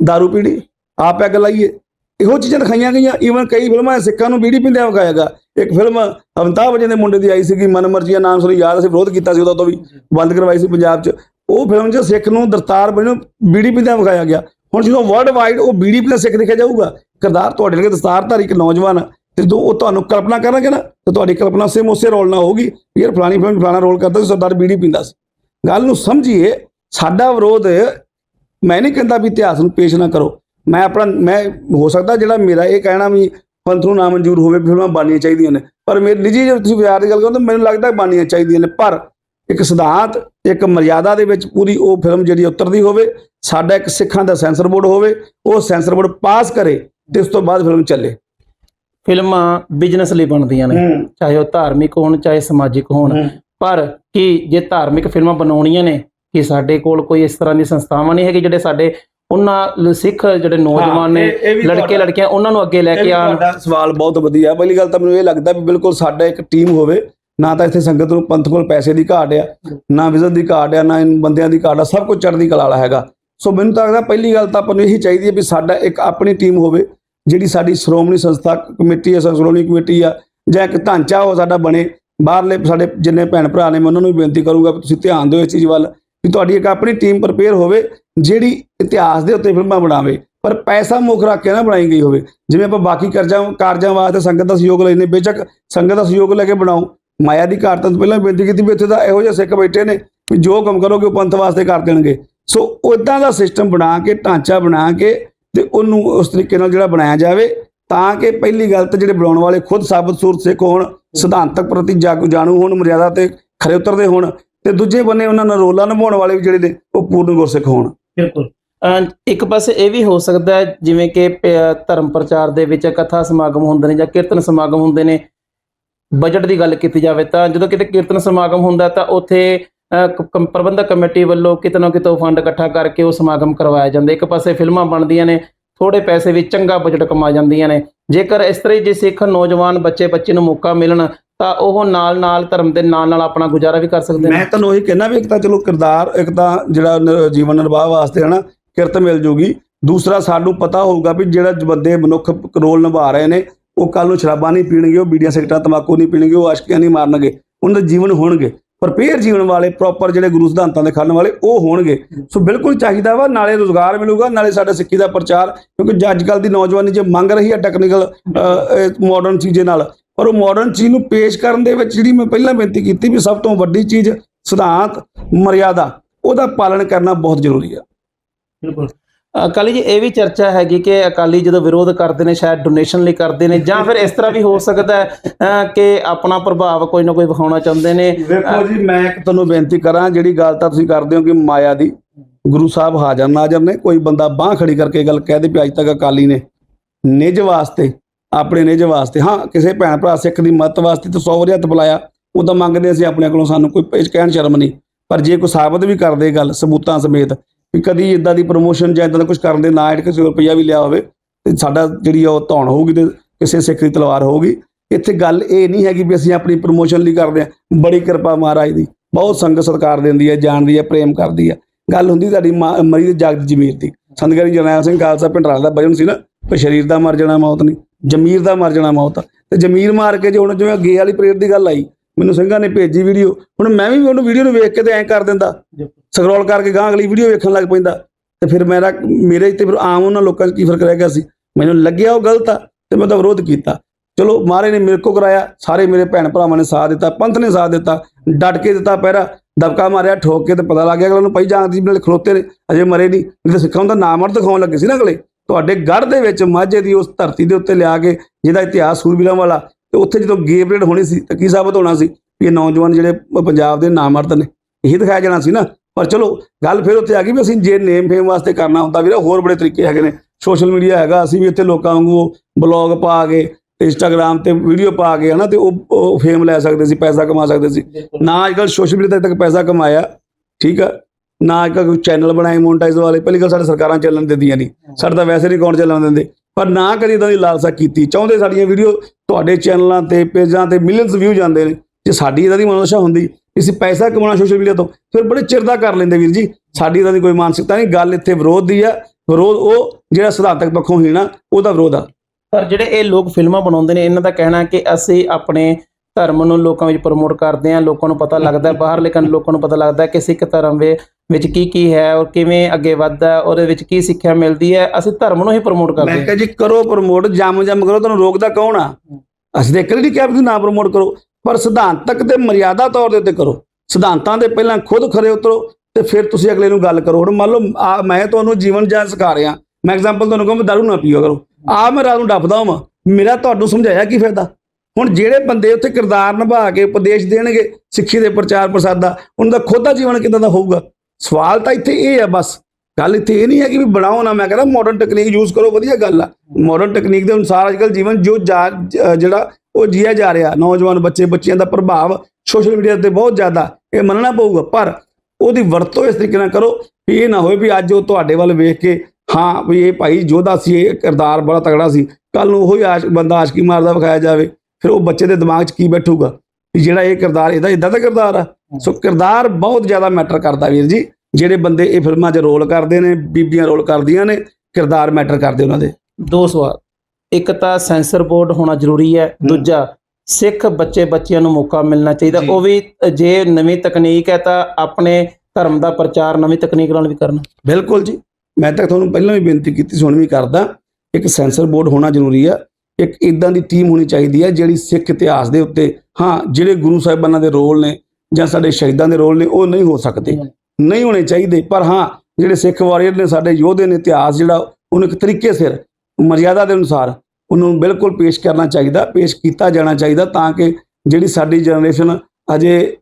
दारू ਪੀਣੀ, ਆਪ ਪੈਗ ਲਾਈਏ। ਇਹੋ ਚੀਜ਼ਾਂ ਦਿਖਾਈਆਂ ਗਈਆਂ ਈਵਨ ਕਈ ਫਿਲਮਾਂ ਸਿੱਖਾਂ ਨੂੰ ਬੀੜੀ ਪੀਂਦਿਆਂ ਗਿਆ ਇੱਕ ਫਿਲਮ ਅਮਿਤਾਭ ਬੱਚਨ ਦੇ ਮੁੰਡੇ ਦੀ ਆਈ ਸੀਗੀ ਮਨਮਰਜ਼ੀਆ ਨਾਮ ਸੁਣੀ ਯਾਦ ਅਸੀਂ ਵਿਰੋਧ ਕੀਤਾ ਸੀ ਉਦੋਂ ਤੋਂ ਵੀ ਬੰਦ ਕਰਵਾਈ ਸੀ ਪੰਜਾਬ 'ਚ। ਉਹ ਫਿਲਮ 'ਚ ਸਿੱਖ ਨੂੰ ਦਰਤਾਰ ਬਣੇ ਬੀੜੀ ਪੀਂਦਿਆਂ ਵਿਖਾਇਆ ਗਿਆ। ਹੁਣ ਜਦੋਂ ਵਰਲਡ ਵਾਈਡ ਉਹ ਬੀੜੀ ਪੀਂਦਾ ਸਿੱਖ ਦੇਖਿਆ ਜਾਊਗਾ ਕਿਰਦਾਰ ਤੁਹਾਡੇ ਲਈ ਦਸਤਾਰਧਾਰੀ ਇੱਕ ਨੌਜਵਾਨ ਆ, ਤੇ ਜਦੋਂ ਉਹ ਤੁਹਾਨੂੰ ਕਲਪਨਾ ਕਰਨਗੇ ਨਾ ਤੇ ਤੁਹਾਡੀ ਕਲਪਨਾ ਸੇਮ ਉਸੇ ਰੋਲ ਨਾਲ ਹੋਊਗੀ ਯਾਰ ਫਲਾਣੀ ਫਿਲਮ ਫਲਾਣਾ ਰੋਲ ਕਰਦਾ ਸੀ ਸਰਦਾਰ ਬੀੜੀ ਪੀਂਦਾ ਸੀ। ਗੱਲ ਨੂੰ ਸਮਝੀਏ ਸਾਡਾ ਵਿਰੋਧ ਮੈਂ ਨਹੀਂ ਕਹਿੰਦਾ ਵੀ ਇਤਿਹਾਸ ਨੂੰ ਪੇਸ਼ ਨਾ ਕਰੋ ਮੈਂ ਆਪਣਾ ਮੈਂ ਹੋ ਸਕਦਾ ਜਿਹੜਾ ਮੇਰਾ ਇਹ ਕਹਿਣਾ ਵੀ ਪੰਥ ਨੂੰ ਨਾ ਮਨਜ਼ੂਰ ਹੋਵੇ ਫਿਲਮਾਂ ਬਣਨੀਆਂ ਚਾਹੀਦੀਆਂ ਨੇ ਪਰ ਮੇਰੇ ਨਿੱਜੀ ਜੇ ਤੁਸੀਂ ਵਿਚਾਰ ਦੀ ਗੱਲ ਕਰੋ ਤਾਂ ਮੈਨੂੰ ਲੱਗਦਾ ਬਣਨੀਆਂ ਚਾਹੀਦੀਆਂ ਨੇ ਪਰ ਇੱਕ ਸਿਧਾਂਤ ਇੱਕ ਮਰਿਆਦਾ ਦੇ ਵਿੱਚ ਪੂਰੀ ਉਹ ਫਿਲਮ ਜਿਹੜੀ ਉਤਰਦੀ ਹੋਵੇ ਸਾਡਾ ਇੱਕ ਸਿੱਖਾਂ ਦਾ ਸੈਂਸਰ ਬੋਰਡ ਹੋਵੇ ਉਹ ਸੈਂਸਰ ਬੋਰਡ ਪਾਸ ਕਰੇ ਤੇ ਉਸ ਤੋਂ ਬਾਅਦ ਫਿਲਮ ਚੱਲੇ।
ਫਿਲਮਾਂ ਬਿਜ਼ਨਸ ਲਈ ਬਣਦੀਆਂ ਨੇ ਚਾਹੇ ਉਹ ਧਾਰਮਿਕ ਹੋਣ ਚਾਹੇ ਸਮਾਜਿਕ ਹੋਣ ਪਰ ਕੀ ਜੇ ਧਾਰਮਿਕ ਫਿਲਮਾਂ ਬਣਾਉਣੀਆਂ ਨੇ ਕਿ ਸਾਡੇ ਕੋਲ ਕੋਈ ਇਸ ਤਰ੍ਹਾਂ ਦੀ ਸੰਸਥਾਵਾਂ ਨਹੀਂ ਹੈਗੀ ਜਿਹੜੇ ਸਾਡੇ ਉਹਨਾਂ ਸਿੱਖ ਜਿਹੜੇ ਨੌਜਵਾਨ ਨੇ ਲੜਕੇ ਲੜਕੀਆਂ ਉਹਨਾਂ ਨੂੰ ਅੱਗੇ ਲੈ ਕੇ ਆਣ
ਤੁਹਾਡਾ ਸਵਾਲ ਬਹੁਤ ਵਧੀਆ। ਪਹਿਲੀ ਗੱਲ ਤਾਂ ਮੈਨੂੰ ਇਹ ਲੱਗਦਾ ਵੀ ਬਿਲਕੁਲ ਸਾਡਾ ਇੱਕ ਟੀਮ ਹੋਵੇ। ਨਾ ਤਾਂ ਇੱਥੇ ਸੰਗਤ ਨੂੰ ਪੰਥ ਕੋਲ ਪੈਸੇ ਦੀ ਘਾਟ ਆ ਨਾ ਵਿਜ਼ਨ ਦੀ ਘਾਟ ਆ ਨਾ ਬੰਦਿਆਂ ਦੀ ਘਾਟ ਆ ਸਭ ਕੁਝ ਚੜ੍ਹਦੀ ਕਲਾ ਵਾਲਾ ਹੈਗਾ। ਸੋ ਮੈਨੂੰ ਤਾਂ ਲੱਗਦਾ ਪਹਿਲੀ ਗੱਲ ਤਾਂ ਆਪਾਂ ਨੂੰ ਇਹੀ ਚਾਹੀਦੀ ਹੈ ਵੀ ਸਾਡਾ ਇੱਕ ਆਪਣੀ ਟੀਮ ਹੋਵੇ ਜਿਹੜੀ ਸਾਡੀ ਸ਼੍ਰੋਮਣੀ ਸੰਸਥਾ ਕਮੇਟੀ ਹੈ ਸ਼੍ਰੋਮਣੀ ਕਮੇਟੀ ਆ ਜਾਂ ਇੱਕ ਢਾਂਚਾ ਉਹ ਸਾਡਾ ਬਣੇ। ਬਾਹਰਲੇ ਸਾਡੇ ਜਿੰਨੇ ਭੈਣ ਭਰਾ ਨੇ ਮੈਂ ਉਹਨਾਂ ਨੂੰ ਵੀ ਬੇਨਤੀ ਕਰੂੰਗਾ ਵੀ ਤੁਸੀਂ ਧਿਆਨ ਦਿਓ ਇਸ ਚੀਜ਼ ਵੱਲ। ਵੀ ਤੁਹਾਡੀ ਇੱਕ ਆਪਣੀ ਟੀਮ ਪ੍ਰਪੇਅਰ ਹੋਵੇ, ਜਿਹੜੀ ਇਤਿਹਾਸ ਦੇ ਉੱਤੇ ਫਿਲਮਾਂ ਬਣਾਵੇ, ਪਰ ਪੈਸਾ ਮੁੱਖ ਰੱਖ ਕੇ ਨਾ ਬਣਾਈ ਗਈ ਹੋਵੇ। ਜਿਵੇਂ ਆਪਾਂ ਬਾਕੀ ਕਰਜ਼ਾ, ਕਾਰਜਾਂ ਵਾਸਤੇ ਸੰਗਤ ਦਾ ਸਹਿਯੋਗ ਲੈਨੇ ਬੇਸ਼ੱਕ ਸੰਗਤ ਦਾ ਸਹਿਯੋਗ ਲੈ ਕੇ ਬਣਾਓ। ਮਾਇਆ ਦੀ ਘਾਟ ਤੋਂ ਪਹਿਲਾਂ ਬੇਨਤੀ ਕੀਤੀ ਵੀ ਇੱਥੇ ਤਾਂ ਇਹੋ ਜਿਹੇ ਸਿੱਖ ਬੈਠੇ ਨੇ ਵੀ ਜੋ ਕੰਮ ਕਰੋਗੇ ਉਹ ਪੰਥ ਵਾਸਤੇ ਕਰ ਦੇਣਗੇ। ਸੋ ਉਦਾਂ ਦਾ ਸਿਸਟਮ ਬਣਾ ਕੇ, ਢਾਂਚਾ ਬਣਾ ਕੇ ਤੇ ਉਹਨੂੰ ਉਸ ਤਰੀਕੇ ਨਾਲ ਜਿਹੜਾ ਬਣਾਇਆ ਜਾਵੇ, ਤਾਂ ਕਿ ਪਹਿਲੀ ਗੱਲ ਤਾਂ ਜਿਹੜੇ ਬਣਾਉਣ ਵਾਲੇ ਖੁਦ ਸਾਬਤ ਸੂਰਤ ਸਿੱਖ ਹੋਣ, ਸਿਧਾਂਤਕ ਪ੍ਰਤੀ ਜਾਗੂ ਜਾਣੂ ਹੋਣ, ਮਰਿਆਦਾ ਤੇ ਖਰੇ ਉਤਰਦੇ ਹੋਣ ਤੇ ਦੂਜੇ ਬੰਨੇ ਉਹਨਾਂ ਨਾਲ ਰੋਲਾ ਨਿਭਾਉਣ ਵਾਲੇ ਵੀ ਜਿਹੜੇ ਨੇ ਉਹ ਪੂਰਨ ਗੁਰਸਿੱਖ ਹੋਣ।
ਬਿਲਕੁਲ। ਇੱਕ ਪਾਸੇ ਇਹ ਵੀ ਹੋ ਸਕਦਾ ਹੈ, ਜਿਵੇਂ ਕਿ ਧਰਮ ਪ੍ਰਚਾਰ ਦੇ ਵਿੱਚ ਕਥਾ ਸਮਾਗਮ ਹੁੰਦੇ ਨੇ ਜਾਂ ਕੀਰਤਨ ਸਮਾਗਮ ਹੁੰਦੇ ਨੇ ਬਜਟ ਦੀ ਗੱਲ ਕੀਤੀ ਜਾਵੇ ਤਾਂ ਜਦੋਂ ਕਿਤੇ ਕੀਰਤਨ ਸਮਾਗਮ ਹੁੰਦਾ ਤਾਂ ਉੱਥੇ ਪ੍ਰਬੰਧਕ ਕਮੇਟੀ ਵੱਲੋਂ ਕਿਤੇ ਨਾ ਕਿਤੇ ਫੰਡ ਇਕੱਠਾ ਕਰਕੇ ਉਹ ਸਮਾਗਮ ਕਰਵਾਇਆ ਜਾਂਦਾ। ਇੱਕ ਪਾਸੇ ਫਿਲਮਾਂ ਬਣਦੀਆਂ ਨੇ ਥੋੜੇ ਪੈਸੇ ਵਿੱਚ ਚੰਗਾ ਬਜਟ ਕਮਾ ਜਾਂਦੀਆਂ ਨੇ। ਜੇਕਰ ਇਸ ਤਰ੍ਹਾਂ ਹੀ ਜੇ ਸਿੱਖ ਨੌਜਵਾਨ ਬੱਚੇ ਬੱਚੇ ਨੂੰ ਮੌਕਾ ਮਿਲਣ ਤਾਂ ਉਹ ਨਾਲ ਨਾਲ ਧਰਮ ਦੇ ਨਾਲ ਨਾਲ ਆਪਣਾ ਗੁਜ਼ਾਰਾ ਵੀ ਕਰ ਸਕਦੇ ਨੇ।
ਮੈਂ ਤੁਹਾਨੂੰ ਉਹੀ ਕਹਿਣਾ ਵੀ ਇੱਕ ਤਾਂ ਚਲੋ ਕਿਰਦਾਰ, ਇੱਕ ਤਾਂ ਜਿਹੜਾ ਜੀਵਨ ਨਿਰਵਾਹ ਵਾਸਤੇ ਹਨਾ, ਕਿਰਤ ਮਿਲ ਜੂਗੀ। ਦੂਸਰਾ ਸਾਨੂੰ ਪਤਾ ਹੋਊਗਾ ਵੀ ਜਿਹੜਾ ਬੰਦੇ ਮਨੁੱਖ ਰੋਲ ਨਿਭਾ ਰਹੇ ਨੇ, ਉਹ ਕੱਲ ਨੂੰ ਸ਼ਰਾਬਾਂ ਨਹੀਂ ਪੀਣਗੇ, ਉਹ ਬੀੜੀਆਂ ਸਿਗਰਟਾਂ ਤਮਾਕੂ ਨਹੀਂ ਪੀਣਗੇ, ਉਹ ਆਸ਼ਕੀਆਂ ਨਹੀਂ ਮਾਰਨਗੇ, ਉਹਨਾਂ ਦੇ ਜੀਵਨ ਹੋਣਗੇ। ਪ੍ਰਪੇਅਰ ਜੀਵਨ ਵਾਲੇ ਪ੍ਰੋਪਰ ਜਿਹੜੇ ਗੁਰੂ ਸਿਧਾਂਤਾਂ ਦੇ ਖੜਨ ਵਾਲੇ, ਉਹ ਹੋਣਗੇ। ਸੋ ਬਿਲਕੁਲ ਚਾਹੀਦਾ ਵਾ, ਨਾਲੇ ਰੋਜ਼ਗਾਰ ਮਿਲੂਗਾ, ਨਾਲੇ ਸਾਡਾ ਸਿੱਖੀ ਦਾ ਪ੍ਰਚਾਰ, ਕਿਉਂਕਿ ਅੱਜ ਕੱਲ ਦੀ ਨੌਜਵਾਨੀ ਜੇ ਮੰਗ ਰਹੀ ਹੈ ਟੈਕਨੀਕਲ ਮਾਡਰਨ ਚੀਜ਼ੇ ਨਾਲ, ਪਰ ਉਹ ਮਾਡਰਨ ਚੀਜ਼ ਨੂੰ ਪੇਸ਼ ਕਰਨ ਦੇ ਵਿੱਚ ਜਿਹੜੀ ਮੈਂ ਪਹਿਲਾਂ ਬੇਨਤੀ ਕੀਤੀ ਵੀ ਸਭ ਤੋਂ ਵੱਡੀ ਚੀਜ਼ ਸਿਧਾਂਤ, ਮਰਿਆਦਾ, ਉਹਦਾ ਪਾਲਣ ਕਰਨਾ ਬਹੁਤ ਜ਼ਰੂਰੀ ਆ।
ਬਿਲਕੁਲ। ਅਕਾਲੀ ਜੀ ਇਹ ਵੀ ਚਰਚਾ ਹੈਗੀ ਕਿ ਅਕਾਲੀ ਜਦੋਂ ਵਿਰੋਧ ਕਰਦੇ ਨੇ ਸ਼ਾਇਦ ਡੋਨੇਸ਼ਨ ਲਈ ਕਰਦੇ ਨੇ ਜਾਂ ਫਿਰ ਇਸ ਤਰ੍ਹਾਂ ਵੀ ਹੋ ਸਕਦਾ ਹੈ ਕਿ ਆਪਣਾ ਪ੍ਰਭਾਵ ਕੋਈ ਨਾ ਕੋਈ ਵਿਖਾਉਣਾ ਚਾਹੁੰਦੇ ਨੇ।
ਵੇਖੋ ਜੀ ਮੈਂ ਇੱਕ ਤੁਹਾਨੂੰ ਬੇਨਤੀ ਕਰਾਂ ਜਿਹੜੀ ਗੱਲ ਤਾਂ ਤੁਸੀਂ ਕਰਦੇ ਹੋ ਕਿ ਮਾਇਆ ਦੀ ਗੁਰੂ ਸਾਹਿਬ ਹਾਜ਼ਰ ਨਾਜ਼ਰ ਨੇ ਕੋਈ ਬੰਦਾ ਬਾਹ ਖੜੀ ਕਰਕੇ ਗੱਲ ਕਹਿ ਦੇ ਵੀ ਅੱਜ ਤੱਕ ਅਕਾਲੀ ਨੇ ਨਿਜ ਵਾਸਤੇ ਆਪਣੇ ਨਿਜ ਵਾਸਤੇ ਹਾਂ ਕਿਸੇ ਭੈਣ ਭਰਾ ਸਿੱਖ ਦੀ ਮਦਦ ਵਾਸਤੇ ਤਾਂ 100 ਵਾਰੀ ਹੱਥ ਬੁਲਾਇਆ ਉਹ ਤਾਂ ਮੰਗਦੇ ਅਸੀਂ ਆਪਣੇ ਕੋਲੋਂ ਸਾਨੂੰ ਕੋਈ ਕਹਿਣ ਸ਼ਰਮ ਨਹੀਂ ਪਰ ਜੇ ਕੋਈ ਸਾਬਤ ਵੀ ਕਰਦੇ ਗੱਲ ਸਬੂਤਾਂ ਸਮੇਤ ਵੀ ਕਦੀ ਇਦਾਂ ਦੀ ਪ੍ਰੋਮੋਸ਼ਨ ਜਾਂ ਇਦਾਂ ਦਾ ਕੁਝ ਕਰਨ ਦੇ ਨਾ ਐਡ ਕਿਸੇ ਰੁਪਈਆ ਵੀ ਲਿਆ ਹੋਵੇ, ਤੇ ਸਾਡਾ ਜਿਹੜੀ ਆ ਉਹ ਧੌਣ ਹੋਊਗੀ ਤੇ ਕਿਸੇ ਸਿੱਖ ਦੀ ਤਲਵਾਰ ਹੋਊਗੀ। ਇੱਥੇ ਗੱਲ ਇਹ ਨਹੀਂ ਹੈਗੀ ਵੀ ਅਸੀਂ ਆਪਣੀ ਪ੍ਰੋਮੋਸ਼ਨ ਲਈ ਕਰਦੇ ਹਾਂ, ਬੜੀ ਕਿਰਪਾ ਮਹਾਰਾਜ ਦੀ, ਬਹੁਤ ਸੰਗਤ ਸਤਿਕਾਰ ਦਿੰਦੀ ਹੈ ਜਾਣਦੀ ਹੈ, ਪ੍ਰੇਮ ਕਰਦੀ ਹੈ। ਗੱਲ ਹੁੰਦੀ ਤੁਹਾਡੀ ਮਾਂ- ਮਰੀ ਦੇ ਜਗਤ ਜਮੀਰ ਦੀ। ਸੰਤਗਰੀ ਜਰਨੈਲ ਸਿੰਘ ਖਾਲਸਾ ਪਿੰਡਰਾਲ ਦਾ ਭਜਨ ਸੀ ਨਾ, ਵੀ ਸਰੀਰ ਦਾ ਮਰ ਜਾਣਾ ਮੌਤ ਨਹੀਂ, ਜਮੀਰ ਦਾ ਮਰ ਜਾਣਾ ਮੌਤ ਆ। ਤੇ ਜਮੀਰ ਮਾਰ ਕੇ ਜੇ ਹੁਣ ਜਿਵੇਂ ਗੇ ਵਾਲੀ ਪ੍ਰੇਰ ਦੀ ਗੱਲ ਆਈ ਮੈਨੂੰ ਸਿੰਘਾਂ ਨੇ ਭੇਜੀ ਵੀਡੀਓ। ਹੁਣ ਮੈਂ ਵੀ ਉਹਨੂੰ ਵੀਡੀਓ ਨੂੰ ਵੇਖ ਕੇ ਤੇ ਐਂ ਕਰ ਦਿੰਦਾ। ਸਕਰੋਲ ਕਰਕੇ ਗਾਂ ਅਗਲੀ ਵੀਡੀਓ ਵੇਖਣ ਲੱਗ ਪੈਂਦਾ। ਤੇ ਫਿਰ ਮੇਰਾ ਮੇਰੇ ਤੇ ਫਿਰ ਆਮ ਉਹਨਾਂ ਲੋਕਾਂ 'ਚ ਕੀ ਫ਼ਰਕ ਰਹਿ ਗਿਆ ਸੀ? ਮੈਨੂੰ ਲੱਗਿਆ ਉਹ ਗਲਤ ਆ ਤੇ ਮੈਂ ਤਾਂ ਵਿਰੋਧ ਕੀਤਾ। ਚਲੋ ਮਹਾਰਾਜ ਨੇ ਮੇਰੇ ਕੋ ਕਰਾਇਆ। ਸਾਰੇ ਮੇਰੇ ਭੈਣ ਭਰਾਵਾਂ ਨੇ ਸਾਥ ਦਿੱਤਾ, ਪੰਥ ਨੇ ਸਾਥ ਦਿੱਤਾ। ਡਟ ਕੇ ਦਿੱਤਾ ਪਹਿਰਾ, ਦਬਕਾ ਮਾਰਿਆ, ਠੋਕ ਕੇ ਤੇ ਪਤਾ ਲੱਗ ਗਿਆ ਕਿ ਉਹਨੂੰ ਪਈ ਜਾਂਦੀ ਸੀ ਨਾਲ ਖਲੋਤੇ ਨੇ, ਅਜੇ ਮਰੇ ਨਹੀਂ। ਨਹੀਂ ਤਾਂ ਸਿੱਖਾਂ ਦਾ ਨਾਮ ਅਰ ਦਿਖਾਉਣ ਲੱਗੇ ਸੀ ਨਾ ਅਗਲੇ। ਤੁਹਾਡੇ ਗੜ ਦੇ ਵਿੱਚ ਮਾਝੇ ਦੀ ਉਸ ਧਰਤੀ ਦੇ ਉੱਤੇ ਲਿਆ ਕੇ ਜਿਹਦਾ ਇਤਿਹਾਸ ਸੂਰਬੀਰਾਂ ਵਾਲਾ ਤੇ ਉੱਥੇ ਜਦੋਂ ਗੇਮ ਪਰੇਡ ਹੋਣੀ ਸੀ ਤਾਂ ਕੀ ਸਾਬਤ ਹੋਣਾ ਸੀ ਵੀ ਇਹ ਨੌਜਵਾਨ ਜਿਹੜੇ ਪੰਜਾਬ ਦੇ ਨਾਮਰਦ ਨੇ, ਇਹ ਦਿਖਾਇਆ ਜਾਣਾ ਸੀ ਨਾ। ਪਰ ਚਲੋ, ਗੱਲ ਫਿਰ ਉੱਥੇ ਆ ਗਈ ਵੀ ਅਸੀਂ ਜੇ ਨੇਮ ਫੇਮ ਵਾਸਤੇ ਕਰਨਾ ਹੁੰਦਾ ਵੀਰੇ, ਹੋਰ ਬੜੇ ਤਰੀਕੇ ਹੈਗੇ ਨੇ। ਸੋਸ਼ਲ ਮੀਡੀਆ ਹੈਗਾ, ਅਸੀਂ ਵੀ ਇੱਥੇ ਲੋਕਾਂ ਵਾਂਗੂ ਬਲੌਗ ਪਾ ਕੇ ਇੰਸਟਾਗ੍ਰam ਤੇ ਵੀਡੀਓ ਪਾ ਕੇ ਹਨਾ, ਤੇ ਉਹ ਫੇਮ ਲੈ ਸਕਦੇ ਸੀ, ਪੈਸਾ ਕਮਾ ਸਕਦੇ ਸੀ। ਨਾ ਅੱਜ ਕੱਲ੍ਹ ਸੋਸ਼ਲ ਮੀਡੀਆ ਤੱਕ ਪੈਸਾ ਕਮਾਇਆ, ਠੀਕ ਆ। ਨਾ ਅੱਜ ਕੱਲ੍ਹ ਕੋਈ ਚੈਨਲ ਬਣਾਏ ਮੋਨਟਾਈਜ਼ ਵਾਲੇ, ਪਹਿਲੀ ਗੱਲ ਸਾਡੇ ਸਰਕਾਰਾਂ ਚੱਲਣ ਦਿੰਦੀਆਂ ਨਹੀਂ। ਸਾਡੇ ਤਾਂ ਵੈਸੇ ਨਹੀਂ ਅਕਾਊਂਟ ਚੱਲਣ ਦਿੰਦੇ। ਪਰ ਨਾ ਕਦੀ ਇਦਾਂ ਦੀ ਲਾਲਸਾ ਕੀਤੀ। ਚਾਹੁੰਦੇ ਸਾਡੀਆਂ ਵੀਡੀਓ ਤੁਹਾਡੇ ਚੈਨਲਾਂ ਤੇ, ਪੇਜਾਂ ਤੇ ਮਿਲੀਅਨਸ ਵਿਊ ਜਾਂਦੇ ਨੇ। ਜੇ ਸਾਡੀ ਇਦਾਂ ਦੀ ਮਨੋਦਸ਼ਾ ਹੁੰਦੀ ਅਸੀਂ ਪੈਸਾ ਕਮਾਉਣਾ ਸੋਸ਼ਲ ਮੀਡੀਆ ਤੋਂ, ਫਿਰ ਬੜੇ ਚਿਰ ਦਾ ਕਰ ਲੈਂਦੇ ਵੀਰ ਜੀ। ਸਾਡੀ ਇਦਾਂ ਦੀ ਕੋਈ ਮਾਨਸਿਕਤਾ ਨਹੀਂ। ਗੱਲ ਇੱਥੇ ਵਿਰੋਧ ਦੀ ਆ। ਵਿਰੋਧ ਉਹ ਜਿਹੜਾ ਸਿਧਾਂਤਕ ਪੱਖੋਂ ਹੀ ਨਾ, ਉਹਦਾ ਵਿਰੋਧ ਆ।
ਪਰ ਜਿਹੜੇ ਇਹ ਲੋਕ ਫਿਲਮਾਂ ਬਣਾਉਂਦੇ ਨੇ, ਇਹਨਾਂ ਦਾ ਕਹਿਣਾ ਕਿ ਅਸੀਂ ਆਪਣੇ ਧਰਮ ਨੂੰ ਲੋਕਾਂ ਵਿੱਚ ਪ੍ਰਮੋਟ ਕਰਦੇ ਹਾਂ। ਲੋਕਾਂ ਨੂੰ ਪਤਾ ਲੱਗਦਾ ਹੈ ਬਾਹਰ ਲੇਕਿਨ ਲੋਕਾਂ ਨੂੰ ਪਤਾ ਲੱਗਦਾ ਕਿ ਸਿੱਖ ਧਰਮ ਦੇ ਵਿੱਚ ਕੀ ਕੀ ਹੈ ਔਰ ਕਿਵੇਂ ਅੱਗੇ ਵੱਧਦਾ ਹੈ ਉਹਦੇ ਵਿੱਚ ਕੀ ਸਿੱਖਿਆ ਮਿਲਦੀ ਹੈ ਅਸੀਂ ਧਰਮ ਨੂੰ ਹੀ ਪ੍ਰਮੋਟ ਕਰਦੇ
ਮੈਂ ਕਿਹਾ ਜੀ ਕਰੋ ਪ੍ਰਮੋਟ ਜੰਮ ਜੰਮ ਕਰੋ ਤੁਹਾਨੂੰ ਰੋਕਦਾ ਕੌਣ ਆ? ਅਸੀਂ ਤਾਂ ਇੱਕ ਨਹੀਂ ਕਿਹਾ ਵੀ ਤੁਸੀਂ ਨਾ ਪ੍ਰਮੋਟ ਕਰੋ ਪਰ ਸਿਧਾਂਤਕ ਤੇ ਮਰਿਆਦਾ ਤੌਰ ਦੇ ਉੱਤੇ ਕਰੋ। ਸਿਧਾਂਤਾਂ ਦੇ ਪਹਿਲਾਂ ਖੁਦ ਖਰੇ ਉਤਰੋ ਤੇ ਫਿਰ ਤੁਸੀਂ ਅਗਲੇ ਨੂੰ ਗੱਲ ਕਰੋ। ਹੁਣ ਮੰਨ ਲਓ ਮੈਂ ਤੁਹਾਨੂੰ ਜੀਵਨ ਜਾਂ ਸਿਖਾ ਰਿਹਾ। ਮੈਂ ਐਗਜ਼ਾਮਪਲ ਤੁਹਾਨੂੰ ਕਹਾਂ ਦਾਰੂ ਨਾ ਪੀਓ ਕਰੋ। ਆ ਮੈਂ ਰਾਤ ਨੂੰ ਡੱਬਦਾ ਹਾਂ ਮੇਰਾ ਤੁਹਾਨੂੰ ਸਮਝਾਇਆ ਕੀ ਫਾਇਦਾ? ਹੁਣ ਜਿਹੜੇ ਬੰਦੇ ਉੱਥੇ ਕਿਰਦਾਰ ਨਿਭਾ ਕੇ ਉਪਦੇਸ਼ ਦੇਣਗੇ ਸਿੱਖੀ ਦੇ ਪ੍ਰਚਾਰ ਪ੍ਰਸਾਰ ਦਾ ਉਹਨਾਂ ਦਾ ਖੁਦ ਦਾ ਜੀਵਨ ਕਿਦਾਂ ਦਾ ਹੋਊਗਾ? ਸਵਾਲ ਤਾਂ ਇੱਥੇ ਇਹ ਹੈ ਬਸ। ਗੱਲ ਇੱਥੇ ਇਹ ਨਹੀਂ ਹੈ ਕਿ ਵੀ ਬਣਾਓ ਨਾ, ਮੈਂ ਕਹਿੰਦਾ ਮਾਡਰਨ ਟੈਕਨੀਕ ਯੂਜ਼ ਕਰੋ, ਵਧੀਆ ਗੱਲ ਆ। ਮਾਡਰਨ ਟੈਕਨੀਕ ਦੇ ਅਨੁਸਾਰ ਅੱਜਕੱਲ ਜੀਵਨ ਜੋ ਜਾ- ਜਿਹੜਾ ਉਹ ਜੀਆ ਜਾ ਰਿਹਾ। ਨੌਜਵਾਨ ਬੱਚੇ, ਬੱਚਿਆਂ ਦਾ ਪ੍ਰਭਾਵ ਸੋਸ਼ਲ ਮੀਡੀਆ ਤੇ ਬਹੁਤ ਜ਼ਿਆਦਾ ਇਹ ਮੰਨਣਾ ਪਊਗਾ। ਪਰ ਉਹਦੀ ਵਰਤੋਂ ਇਸ ਤਰੀਕੇ ਨਾਲ ਕਰੋ ਵੀ ਇਹ ਨਾ ਹੋਏ ਵੀ ਅੱਜ ਉਹ ਤੁਹਾਡੇ ਵੱਲ ਵੇਖ ਕੇ, ਹਾਂ ਵੀ ਇਹ ਭਾਈ ਜੋਧਾ ਸੀ, ਇਹ ਕਿਰਦਾਰ ਬੜਾ ਤਗੜਾ ਸੀ। ਕੱਲ ਨੂੰ ਉਹੀ ਆਸ਼, ਬੰਦਾ ਆਸ਼ਕੀ ਮਾਰਦਾ ਵਿਖਾਇਆ ਜਾਵੇ, ਫਿਰ ਉਹ ਬੱਚੇ ਦੇ ਦਿਮਾਗ 'ਚ ਕੀ ਬੈਠੂਗਾ? ਵੀ ਜਿਹੜਾ ਇਹ ਕਿਰਦਾਰ, ਇਹਦਾ ਇਦਾਂ ਦਾ ਕਿਰਦਾਰ ਆ। ਸੋ ਕਿਰਦਾਰ ਬਹੁਤ ਜ਼ਿਆਦਾ ਮੈਟਰ ਕਰਦਾ ਵੀਰ ਜੀ ਜਿਹੜੇ ਬੰਦੇ ਇਹ ਫਿਲਮਾਂ 'ਚ ਰੋਲ ਕਰਦੇ ਨੇ ਬੀਬੀਆਂ ਰੋਲ ਕਰਦੀਆਂ ਨੇ ਕਿਰਦਾਰ ਮੈਟਰ ਕਰਦੇ ਉਹਨਾਂ ਦੇ।
ਦੋ ਸਵਾਲ। ਇੱਕ ਤਾਂ ਸੈਂਸਰ ਬੋਰਡ ਹੋਣਾ ਜ਼ਰੂਰੀ ਹੈ ਦੂਜਾ ਸਿੱਖ ਬੱਚੇ ਬੱਚਿਆਂ ਨੂੰ ਮੌਕਾ ਮਿਲਣਾ ਚਾਹੀਦਾ। ਉਹ ਵੀ ਜੇ ਨਵੀਂ ਤਕਨੀਕ ਹੈ ਤਾਂ ਆਪਣੇ ਧਰਮ ਦਾ ਪ੍ਰਚਾਰ ਨਵੀਂ ਤਕਨੀਕ ਨਾਲ ਵੀ ਕਰਨਾ।
ਬਿਲਕੁਲ ਜੀ। ਮੈਂ ਤਾਂ ਤੁਹਾਨੂੰ ਪਹਿਲਾਂ ਵੀ ਬੇਨਤੀ ਕੀਤੀ ਸੀ ਹੁਣ ਵੀ ਕਰਦਾ ਇੱਕ ਸੈਂਸਰ ਬੋਰਡ ਹੋਣਾ ਜ਼ਰੂਰੀ ਆ। ਇੱਕ ਇਦਾਂ ਦੀ ਟੀਮ ਹੋਣੀ ਚਾਹੀਦੀ ਹੈ ਜਿਹੜੀ ਸਿੱਖ ਇਤਿਹਾਸ ਦੇ ਉੱਤੇ ਹਾਂ ਜਿਹੜੇ ਗੁਰੂ ਸਾਹਿਬਾਨਾਂ ਦੇ ਰੋਲ ਨੇ ਜਾਂ ਸਾਡੇ ਸ਼ਹੀਦਾਂ ਦੇ ਰੋਲ ਨੇ ਉਹ ਨਹੀਂ ਹੋ ਸਕਦੇ। ਨਹੀਂ ਹੋਣੇ ਚਾਹੀਦੇ। ਪਰ ਹਾਂ ਜਿਹੜੇ ਸਿੱਖ ਵਾਰੀਅਰ ਨੇ ਸਾਡੇ ਯੋਧੇ ਨੇ ਇਤਿਹਾਸ ਜਿਹੜਾ ਉਹਨੂੰ ਇੱਕ ਤਰੀਕੇ ਸਿਰ ਮਰਿਆਦਾ ਦੇ ਅਨੁਸਾਰ ਉਹਨੂੰ ਬਿਲਕੁਲ ਪੇਸ਼ ਕਰਨਾ ਚਾਹੀਦਾ ਪੇਸ਼ ਕੀਤਾ ਜਾਣਾ ਚਾਹੀਦਾ ਤਾਂ ਕਿ ਜਿਹੜੀ ਸਾਡੀ ਜਨਰੇਸ਼ਨ ਅਜੇ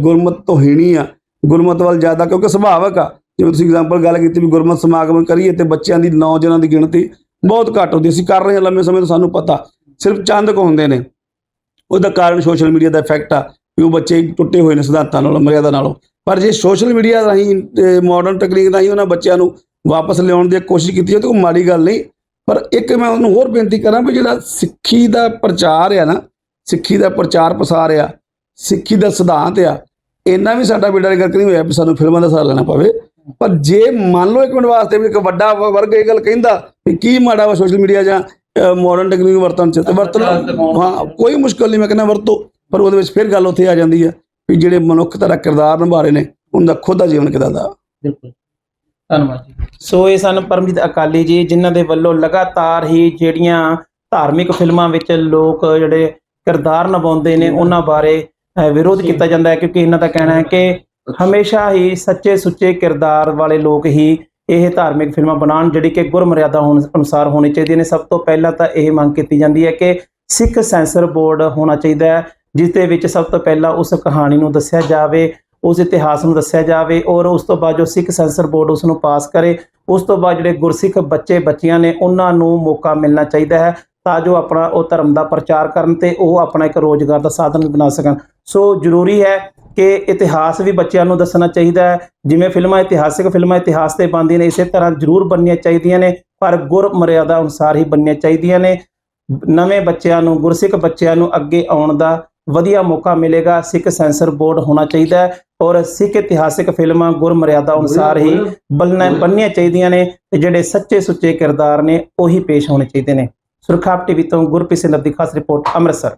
ਗੁਰਮਤ ਤੋਂ ਹੀਣੀ ਆ ਗੁਰਮਤ ਵੱਲ ਜ਼ਿਆਦਾ ਕਿਉਂਕਿ ਸੁਭਾਵਕ ਆ। ਜਿਵੇਂ ਤੁਸੀਂ ਐਗਜ਼ਾਮਪਲ ਗੱਲ ਕੀਤੀ ਵੀ ਗੁਰਮਤ ਸਮਾਗਮ ਕਰੀਏ ਤੇ ਬੱਚਿਆਂ ਦੀ ਨੌਜਵਾਨਾਂ ਦੀ ਗਿਣਤੀ ਬਹੁਤ ਘੱਟ ਹੁੰਦੀ। ਅਸੀਂ ਕਰ ਰਹੇ ਹਾਂ ਲੰਮੇ ਸਮੇਂ ਤੋਂ ਸਾਨੂੰ ਪਤਾ। ਸਿਰਫ ਚੰਦ ਕੁ ਹੁੰਦੇ ਨੇ। ਉਹਦਾ ਕਾਰਨ ਸੋਸ਼ਲ ਮੀਡੀਆ ਦਾ ਇਫੈਕਟ ਆ। ਵੀ ਉਹ ਬੱਚੇ ਟੁੱਟੇ ਹੋਏ ਨੇ ਸਿਧਾਂਤਾਂ ਨਾਲੋਂ ਮਰਿਆਦਾ ਨਾਲੋਂ। ਪਰ ਜੇ ਸੋਸ਼ਲ ਮੀਡੀਆ ਰਾਹੀਂ ਮਾਡਰਨ ਟੈਕਨੀਕ ਰਾਹੀਂ ਉਹਨਾਂ ਬੱਚਿਆਂ ਨੂੰ ਵਾਪਸ ਲਿਆਉਣ ਦੀ ਕੋਸ਼ਿਸ਼ ਕੀਤੀ ਹੈ ਤਾਂ ਕੋਈ ਮਾੜੀ ਗੱਲ ਨਹੀਂ। ਪਰ ਇੱਕ ਮੈਂ ਉਹਨੂੰ ਹੋਰ ਬੇਨਤੀ ਕਰਾਂ ਵੀ ਜਿਹੜਾ ਸਿੱਖੀ ਦਾ ਪ੍ਰਚਾਰ ਆ ਨਾ ਸਿੱਖੀ ਦਾ ਪ੍ਰਚਾਰ ਪ੍ਰਸਾਰ ਆ ਸਿੱਖੀ ਦਾ ਸਿਧਾਂਤ ਆ ਇੰਨਾ ਵੀ ਸਾਡਾ ਬੇੜਾ ਕਰਕੇ ਨਹੀਂ ਹੋਇਆ ਵੀ ਸਾਨੂੰ ਫਿਲਮਾਂ ਦਾ ਸਹਾਰਾ ਲੈਣਾ ਪਵੇ। ਪਰ ਜੇ ਮੰਨ ਲਓ ਇੱਕ ਮਿੰਟ ਵਾਸਤੇ ਵੀ ਇੱਕ ਵੱਡਾ ਵਰਗ ਇਹ ਗੱਲ ਕਹਿੰਦਾ ਵੀ ਕੀ ਮਾੜਾ ਵਾ ਸੋਸ਼ਲ ਮੀਡੀਆ ਜਾਂ ਮਾਡਰਨ ਟੈਕਨੀਕ ਵਰਤਣ ਚ ਤੇ ਵਰਤ ਲਓ ਹਾਂ ਕੋਈ ਮੁਸ਼ਕਲ ਨਹੀਂ ਮੈਂ ਕਹਿੰਦਾ ਵਰਤੋ। ਪਰ ਉਹਦੇ ਵਿੱਚ ਫਿਰ ਗੱਲ ਉੱਥੇ ਆ ਜਾਂਦੀ ਹੈ ਵੀ ਜਿਹੜੇ ਮਨੁੱਖ ਦਾ ਕਿਰਦਾਰ ਨਿਭਾ ਰਹੇ ਨੇ ਉਹਨਾਂ ਦਾ ਖੁਦ ਦਾ ਜੀਵਨ ਕਿਦਾਂ ਦਾ?
ਬਿਲਕੁਲ। ਧੰਨਵਾਦ ਜੀ। ਸੋ ਇਹ ਸਨ ਪਰਮਜੀਤ ਅਕਾਲੀ ਜੀ, ਜਿਨ੍ਹਾਂ ਦੇ ਵੱਲੋਂ ਲਗਾਤਾਰ ਹੀ ਜਿਹੜੀਆਂ ਧਾਰਮਿਕ ਫਿਲਮਾਂ ਵਿੱਚ ਲੋਕ ਜਿਹੜੇ ਕਿਰਦਾਰ ਨਿਭਾਉਂਦੇ ਨੇ, ਉਹਨਾਂ ਬਾਰੇ ਵਿਰੋਧ ਕੀਤਾ ਜਾਂਦਾ ਹੈ, ਕਿਉਂਕਿ ਇਹਨਾਂ ਦਾ ਕਹਿਣਾ ਹੈ ਕਿ ਹਮੇਸ਼ਾ ਹੀ ਸੱਚੇ ਸੁੱਚੇ ਕਿਰਦਾਰ ਵਾਲੇ ਲੋਕ ਹੀ ਇਹ ਧਾਰਮਿਕ ਫਿਲਮਾਂ ਬਣਾਉਣ, ਜਿਹੜੀ ਕਿ ਗੁਰਮਰਿਆਦਾ ਹੋਣ ਅਨੁਸਾਰ ਹੋਣੀ ਚਾਹੀਦੀਆਂ ਨੇ। ਸਭ ਤੋਂ ਪਹਿਲਾਂ ਤਾਂ ਇਹ ਮੰਗ ਕੀਤੀ ਜਾਂਦੀ ਹੈ ਕਿ ਸਿੱਖ ਸੈਂਸਰ ਬੋਰਡ ਹੋਣਾ ਚਾਹੀਦਾ ਹੈ। ਜਿਸ ਦੇ ਵਿੱਚ ਸਭ ਤੋਂ ਪਹਿਲਾਂ ਉਸ ਕਹਾਣੀ ਨੂੰ ਦੱਸਿਆ ਜਾਵੇ, ਉਸ ਇਤਿਹਾਸ ਨੂੰ ਦੱਸਿਆ ਜਾਵੇ ਔਰ ਉਸ ਤੋਂ ਬਾਅਦ ਜੋ ਸਿੱਖ ਸੈਂਸਰ ਬੋਰਡ ਉਸ ਨੂੰ ਪਾਸ ਕਰੇ, ਉਸ ਤੋਂ ਬਾਅਦ ਜਿਹੜੇ ਗੁਰਸਿੱਖ ਬੱਚੇ ਬੱਚੀਆਂ ਨੇ ਉਹਨਾਂ ਨੂੰ ਮੌਕਾ ਮਿਲਣਾ ਚਾਹੀਦਾ ਹੈ ਤਾਂ ਜੋ ਆਪਣਾ ਉਹ ਧਰਮ ਦਾ ਪ੍ਰਚਾਰ ਕਰਨ ਤੇ ਉਹ ਆਪਣਾ ਇੱਕ ਰੋਜ਼ਗਾਰ ਦਾ ਸਾਧਨ ਬਣਾ ਸਕਣ। ਸੋ ਜ਼ਰੂਰੀ ਹੈ ਕਿ ਇਤਿਹਾਸ ਵੀ ਬੱਚਿਆਂ ਨੂੰ ਦੱਸਣਾ ਚਾਹੀਦਾ ਹੈ। ਜਿਵੇਂ ਫਿਲਮਾਂ, ਇਤਿਹਾਸਿਕ ਫਿਲਮਾਂ ਇਤਿਹਾਸ ਤੇ ਬਣਦੀਆਂ ਨੇ, ਇਸੇ ਤਰ੍ਹਾਂ ਜ਼ਰੂਰ ਬਣਨੀਆਂ ਚਾਹੀਦੀਆਂ ਨੇ, ਪਰ ਗੁਰ ਮਰਿਆਦਾ ਅਨੁਸਾਰ ਹੀ ਬਣਨੀਆਂ ਚਾਹੀਦੀਆਂ ਨੇ। ਨਵੇਂ ਬੱਚਿਆਂ ਨੂੰ, ਗੁਰਸਿੱਖ ਬੱਚਿਆਂ ਨੂੰ ਅੱਗੇ ਆਉਣ ਦਾ ਵਧੀਆ ਮੌਕਾ ਮਿਲੇਗਾ। ਸਿੱਖ ਸੈਂਸਰ ਬੋਰਡ ਹੋਣਾ ਚਾਹੀਦਾ ਹੈ ਔਰ ਸਿੱਖ ਇਤਿਹਾਸਿਕ ਫਿਲਮਾਂ ਗੁਰ ਮਰਿਆਦਾ ਅਨੁਸਾਰ ਹੀ ਬਣਨਾ ਬਣਨੀਆਂ ਚਾਹੀਦੀਆਂ ਨੇ ਤੇ ਜਿਹੜੇ ਸੱਚੇ ਸੁੱਚੇ ਕਿਰਦਾਰ ਨੇ ਉਹੀ ਪੇਸ਼ ਹੋਣੇ ਚਾਹੀਦੇ ਨੇ। ਸੁਰਖਾਪ ਟੀਵੀ ਤੋਂ ਗੁਰਪ੍ਰੀਤ ਸਿੰਘ ਦੀ ਖਾਸ ਰਿਪੋਰਟ ਅੰਮ੍ਰਿਤਸਰ।